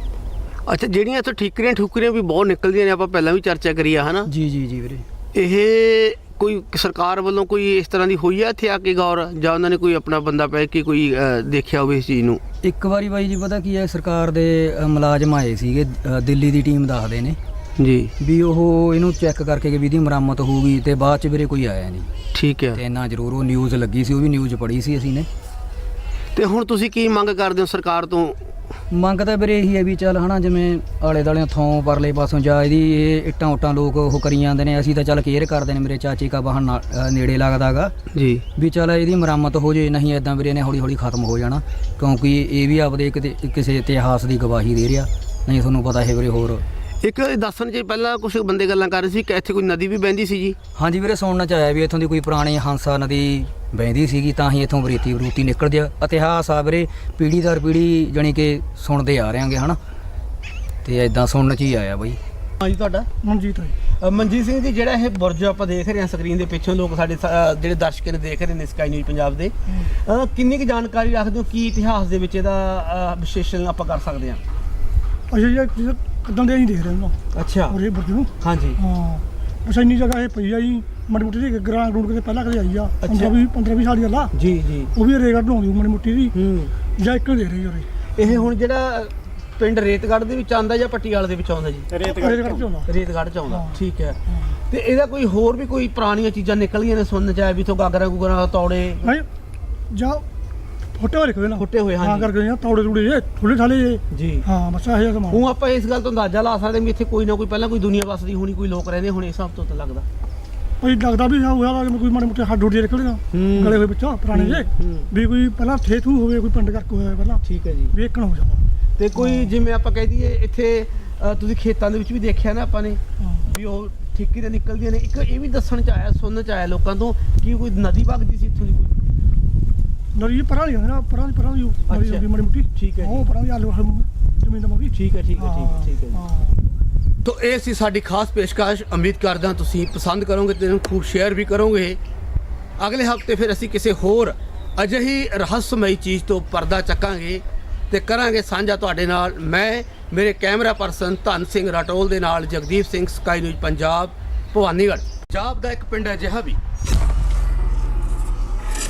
ਅੱਛਾ ਜਿਹੜੀਆਂ ਇੱਥੋਂ ਠੀਕਰੀਆਂ ਠੁਕਰੀਆਂ ਵੀ ਬਹੁਤ ਨਿਕਲਦੀਆਂ ਨੇ ਆਪਾਂ ਪਹਿਲਾਂ ਵੀ ਚਰਚਾ ਕਰੀ ਆ ਹਨਾ? ਜੀ ਜੀ ਜੀ ਵੀਰੇ। ਇਹ ਕੋਈ ਸਰਕਾਰ ਵੱਲੋਂ ਕੋਈ ਇਸ ਤਰ੍ਹਾਂ ਦੀ ਹੋਈ ਆ ਇੱਥੇ ਆ ਕੇ ਗੌਰ? ਜਾਂ ਉਹਨਾਂ ਨੇ ਕੋਈ ਆਪਣਾ ਬੰਦਾ ਪੈ ਕੇ ਕੋਈ ਦੇਖਿਆ ਹੋਵੇ ਇਸ ਚੀਜ਼ ਨੂੰ? ਇੱਕ ਵਾਰੀ ਬਾਈ ਜੀ ਪਤਾ ਕੀ ਹੈ ਸਰਕਾਰ ਦੇ ਅ, ਮੁਲਾਜ਼ਮ ਆਏ ਸੀਗੇ ਅ, ਦਿੱਲੀ ਦੀ ਟੀਮ ਦੱਸਦੇ ਨੇ। ਜੀ। ਵੀ ਉਹ ਇਹਨੂੰ ਚੈੱਕ ਕਰਕੇ ਕਿ ਵੀ ਇਹਦੀ ਮੁਰੰਮਤ ਹੋਊਗੀ ਤੇ ਬਾਅਦ ਚ ਵੀਰੇ ਕੋਈ ਆਇਆ ਨਹੀਂ। ਠੀਕ ਹੈ ਤੇ ਇੰਨਾ ਜ਼ਰੂਰ ਉਹ ਨਿਊਜ਼ ਲੱਗੀ ਸੀ ਉਹ ਵੀ ਨਿਊਜ਼ ਪੜ੍ਹੀ ਸੀ ਅਸੀਂ ਨੇ। ਤੇ ਹੁਣ ਤੁਸੀਂ ਕੀ ਮੰਗ ਕਰਦੇ ਹੋ ਸਰਕਾਰ ਤੋਂ? ਮੰਗ ਤਾਂ ਵੀਰੇ ਇਹੀ ਹੈ ਵੀ ਚੱਲ ਹਨਾ ਜਿਵੇਂ ਆਲੇ ਦਾਲੇ ਥੋਂ ਪਰਲੇ ਪਾਸੋਂ ਜਾ ਇਹਦੀ ਇਹ ਇੱਟਾਂ ਉੱਟਾਂ ਲੋਕ ਉਹ ਕਰੀ ਜਾਂਦੇ ਨੇ ਅਸੀਂ ਤਾਂ ਚੱਲ ਕੇਅਰ ਕਰਦੇ ਨੇ ਮੇਰੇ ਚਾਚੀ ਕਾ ਅ, ਨੇੜੇ ਲੱਗਦਾਗਾ ਜੀ। ਵੀ ਚੱਲ ਇਹਦੀ ਮੁਰੰਮਤ ਹੋ ਜੇ ਨਹੀਂ ਇਦਾਂ ਵੀਰੇ ਨੇ ਹੌਲੀ ਹੌਲੀ ਖਤਮ ਹੋ ਜਾਣਾ ਕਿਉਂਕਿ ਇਹ ਵੀ ਆਪਦੇ ਕਿਸੇ ਇਤਿਹਾਸ ਦੀ ਗਵਾਹੀ ਦੇ ਰਿਹਾ ਨਹੀਂ ਤੁਹਾਨੂੰ ਪਤਾ ਹੈ ਵੀਰੇ ਹੋਰ ਇੱਕ ਦੱਸਣ ਚ ਪਹਿਲਾਂ ਕੁਝ ਬੰਦੇ ਗੱਲਾਂ ਕਰ ਰਹੇ ਸੀ ਕਿ ਇੱਥੇ ਕੋਈ ਨਦੀ ਵੀ ਵਹਿੰਦੀ ਸੀ ਜੀ? ਹਾਂਜੀ ਵੀਰੇ ਸੁਣਨ ਚ ਆਇਆ ਵੀ ਇੱਥੋਂ ਦੀ ਕੋਈ ਪੁਰਾਣੀ ਹੰਸਾ ਨਦੀ ਵਹਿੰਦੀ ਸੀਗੀ ਤਾਂ ਹੀ ਇੱਥੋਂ ਬਰੀਤੀ ਬਰੂਤੀ ਨਿਕਲਦੀ ਆ। ਇਤਿਹਾਸ ਆ ਵੀਰੇ ਪੀੜ੍ਹੀ ਦਰ ਪੀੜ੍ਹੀ ਜਾਣੀ ਕਿ ਸੁਣਦੇ ਆ ਰਹੇਗੇ ਹਨਾ? ਤੇ ਐਦਾਂ ਸੁਣਨ ਚ ਹੀ ਆਇਆ ਬਈ। ਹਾਂਜੀ ਤੁਹਾਡਾ? ਮਨਜੀਤ ਹੈ। ਮਨਜੀਤ ਸਿੰਘ ਜੀ ਜਿਹੜਾ ਇਹ ਬੁਰਜ ਆਪਾਂ ਦੇਖ ਰਹੇ ਹਾਂ ਸਕਰੀਨ ਦੇ ਪਿੱਛੋਂ ਲੋਕ ਸਾਡੇ ਸ- ਅ, ਜਿਹੜੇ ਦਰਸ਼ਕ ਨੇ ਦੇਖ ਰਹੇ ਨੇ ਸਕਾਈ ਨਿਊਜ਼ ਪੰਜਾਬ ਦੇ। ਅ, ਕਿੰਨੀ ਕੁ ਜਾਣਕਾਰੀ ਰੱਖਦੇ ਹੋ? ਕੀ ਇਤਿਹਾਸ ਦੇ ਵਿੱਚ ਇਹਦਾ ਅ, ਵਿਸ਼ੇਸ਼ਣ ਆਪਾਂ ਕਰ ਸਕਦੇ ਹਾਂ? ਅਸੀਂ ਜੀ ਕਦੋਂ ਦੇ ਅਸੀਂ ਦੇਖ ਰਹੇ ਹਾਂ ਅੱਛਾ। ਔਰ ਇਹ ਬਰਜ ਨੂੰ। ਹਾਂਜੀ। ਹਾਂ। ਬਸ ਇੰਨੀ ਜਗ੍ਹਾ ਇਹ ਪਈ ਆ ਜੀ ਮੜੀ ਮੁੱਟੀ ਦੀ ਗਰਾਂ ਰੂਟ ਕਿਤੇ ਪਹਿਲਾਂ ਕਦੇ ਆਈ ਆ ਅੱਛਾ। 15 20 15 20 ਸਾਲ ਦੀ ਗੱਲ ਆ। ਜੀ ਜੀ। ਉਹ ਵੀ ਰੇਗੜ ਬਣਾਉਂਦੀ ਮੜੀ ਮੁੱਟੀ ਦੀ ਹੂੰ। ਜਾਂ ਇੱਕ ਦੇ ਰਹੀ ਉਰੇ। ਇਹ ਹੁਣ ਜਿਹੜਾ ਪਿੰਡ ਰੇਤਗੜ੍ਹ ਦੇ ਵਿੱਚ ਆਉਂਦਾ ਜਾਂ ਪੱਟੀਵਾਲ ਦੇ ਵਿੱਚ ਆਉਂਦਾ ਜੀ? ਰੇਗੜ ਚ ਆਉਂਦਾ। ਰੇਤਗੜ੍ਹ ਚ ਆਉਂਦਾ। ਠੀਕ ਹੈ। ਤੇ ਇਹਦਾ ਕੋਈ ਹੋਰ ਵੀ ਕੋਈ ਪੁਰਾਣੀਆਂ ਚੀਜ਼ਾਂ ਨਿਕਲੀਆਂ ਨੇ ਸੁਣਨ ਚ ਆਇਆ ਵੀ ਤੋਂ ਗਾਗਰਾ ਗੁਗਰਾ ਤੌੜੇ? ਨਹੀਂ ਜਾਂ ਫੋਟੋ ਵਾਲੇ ਕੋਈ ਨਾ ਫੁੱਟੇ ਹੋਏ, ਹਾਂਜੀ। ਹਾਂ ਕਰਕੇ ਜਾਂ ਤੌੜੇ ਤੂੜੇ ਜੇ ਥੋੜੇ ਥਾਲੇ ਜੇ ਜੀ। ਹਾਂ ਬਸ ਇਹ ਸਮਾਨ। ਹੁਣ ਆਪਾਂ ਇਸ ਗੱਲ ਤੋਂ ਅੰਦਾਜ਼ਾ ਲਾ ਸਕਦੇ ਹਾਂ ਵੀ ਇੱਥੇ ਕੋਈ ਨਾ ਕੋਈ ਪਹਿਲਾਂ ਕੋਈ ਦੁਨੀਆ ਵਸਦੀ ਹੋਣੀ ਕੋਈ ਲੋਕ ਰਹਿੰਦੇ ਹੋਣੇ ਇਸ ਹਿਸਾਬ ਤੋਂ ਤਾਂ ਲੱਗਦਾ। ਕੋਈ ਲੱਗਦਾ ਵੀ ਹੋਇਆ ਜਿਵੇਂ ਕੋਈ ਮਾੜੇ ਮੋਟੇ ਹੱਡ ਨਿਕਲਦੇ ਹੂੰ। ਗਲੇ ਹੋਏ ਵਿੱਚੋਂ ਪੁਰਾਣੇ ਜੇ ਹੂੰ। ਵੀ ਕੋਈ ਪਹਿਲਾਂ ਥੇਥੂ ਹੋਵੇ ਕੋਈ ਪਿੰਡ ਕਰਕੇ ਹੋਇਆ ਪਹਿਲਾਂ ਠੀਕ ਹੈ ਜੀ। ਵੀ ਇੱਕਣ ਹੋ ਜਾਂਦਾ ਤੇ ਕੋਈ ਜਿਵੇਂ ਆਪਾਂ ਕਹਿ ਦਈਏ ਇੱਥੇ ਤੁਸੀਂ ਖੇਤਾਂ ਦੇ ਵਿੱਚ ਵੀ ਦੇਖਿਆ ਨਾ ਆਪਾਂ ਨੇ ਹਾਂ। ਵੀ ਉਹ ਠੇਕੇ ਤੇ ਨਿਕਲਦੀਆਂ ਨੇ। ਇੱਕ ਇਹ ਵੀ ਦੱਸਣ ਚ ਆਇਆ ਸੁਣਨ ਚ ਆਇਆ ਲੋਕਾਂ ਤੋਂ ਕਿ ਕੋਈ ਨਦੀ ਵਗਦੀ ਸੀ ਇੱਥੋਂ ਦੀ ਕੋਈ? ਨਰੀ ਪਰਾਂ ਦੀ ਨਾ ਪਰਾਂ ਦੀ ਪਰਾਂ ਦੀ ਨਰੀ ਅੱਛਾ। ਹੁੰਦੀ ਮਾੜੀ ਮੋਟੀ। ਠੀਕ ਹੈ ਜੀ। ਉਹ ਪਰਾਂ ਦੀ ਆਲੂ ਜ਼ਮੀਨ ਦਾ ਮੋਗੀ ਠੀਕ ਹੈ ਠੀਕ ਹੈ ਠੀਕ ਹੈ ਠੀਕ ਹੈ ਜੀ। ਤੋ ਇਹ ਸੀ ਸਾਡੀ ਖਾਸ ਪੇਸ਼ਕਸ਼। ਉਮੀਦ ਕਰਦਾ ਤੁਸੀਂ ਪਸੰਦ ਕਰੋਗੇ ਤੇ ਇਹਨੂੰ ਖੂਬ ਸ਼ੇਅਰ ਵੀ ਕਰੋਗੇ। ਅਗਲੇ ਹਫ਼ਤੇ ਫਿਰ ਅਸੀਂ ਕਿਸੇ ਹੋਰ ਅਜਿਹੀ ਰਹੱਸਮਈ ਚੀਜ਼ ਤੋਂ ਪਰਦਾ ਚੱਕਾਂਗੇ ਤੇ ਕਰਾਂਗੇ ਸਾਂਝਾ ਤੁਹਾਡੇ ਨਾਲ। ਮੈਂ ਮੇਰੇ ਕੈਮਰਾ ਪਰਸਨ ਧਨ ਸਿੰਘ ਰਾਟੋਲ ਦੇ ਨਾਲ ਜਗਦੀਪ ਸਿੰਘ ਸਕਾਈ ਨਿਊਜ਼ ਪੰਜਾਬ ਭਵਾਨੀਗੜ੍ਹ। ਪੰਜਾਬ ਦਾ ਇੱਕ ਪਿੰਡ ਹੈ ਜਿਹਾ ਵੀ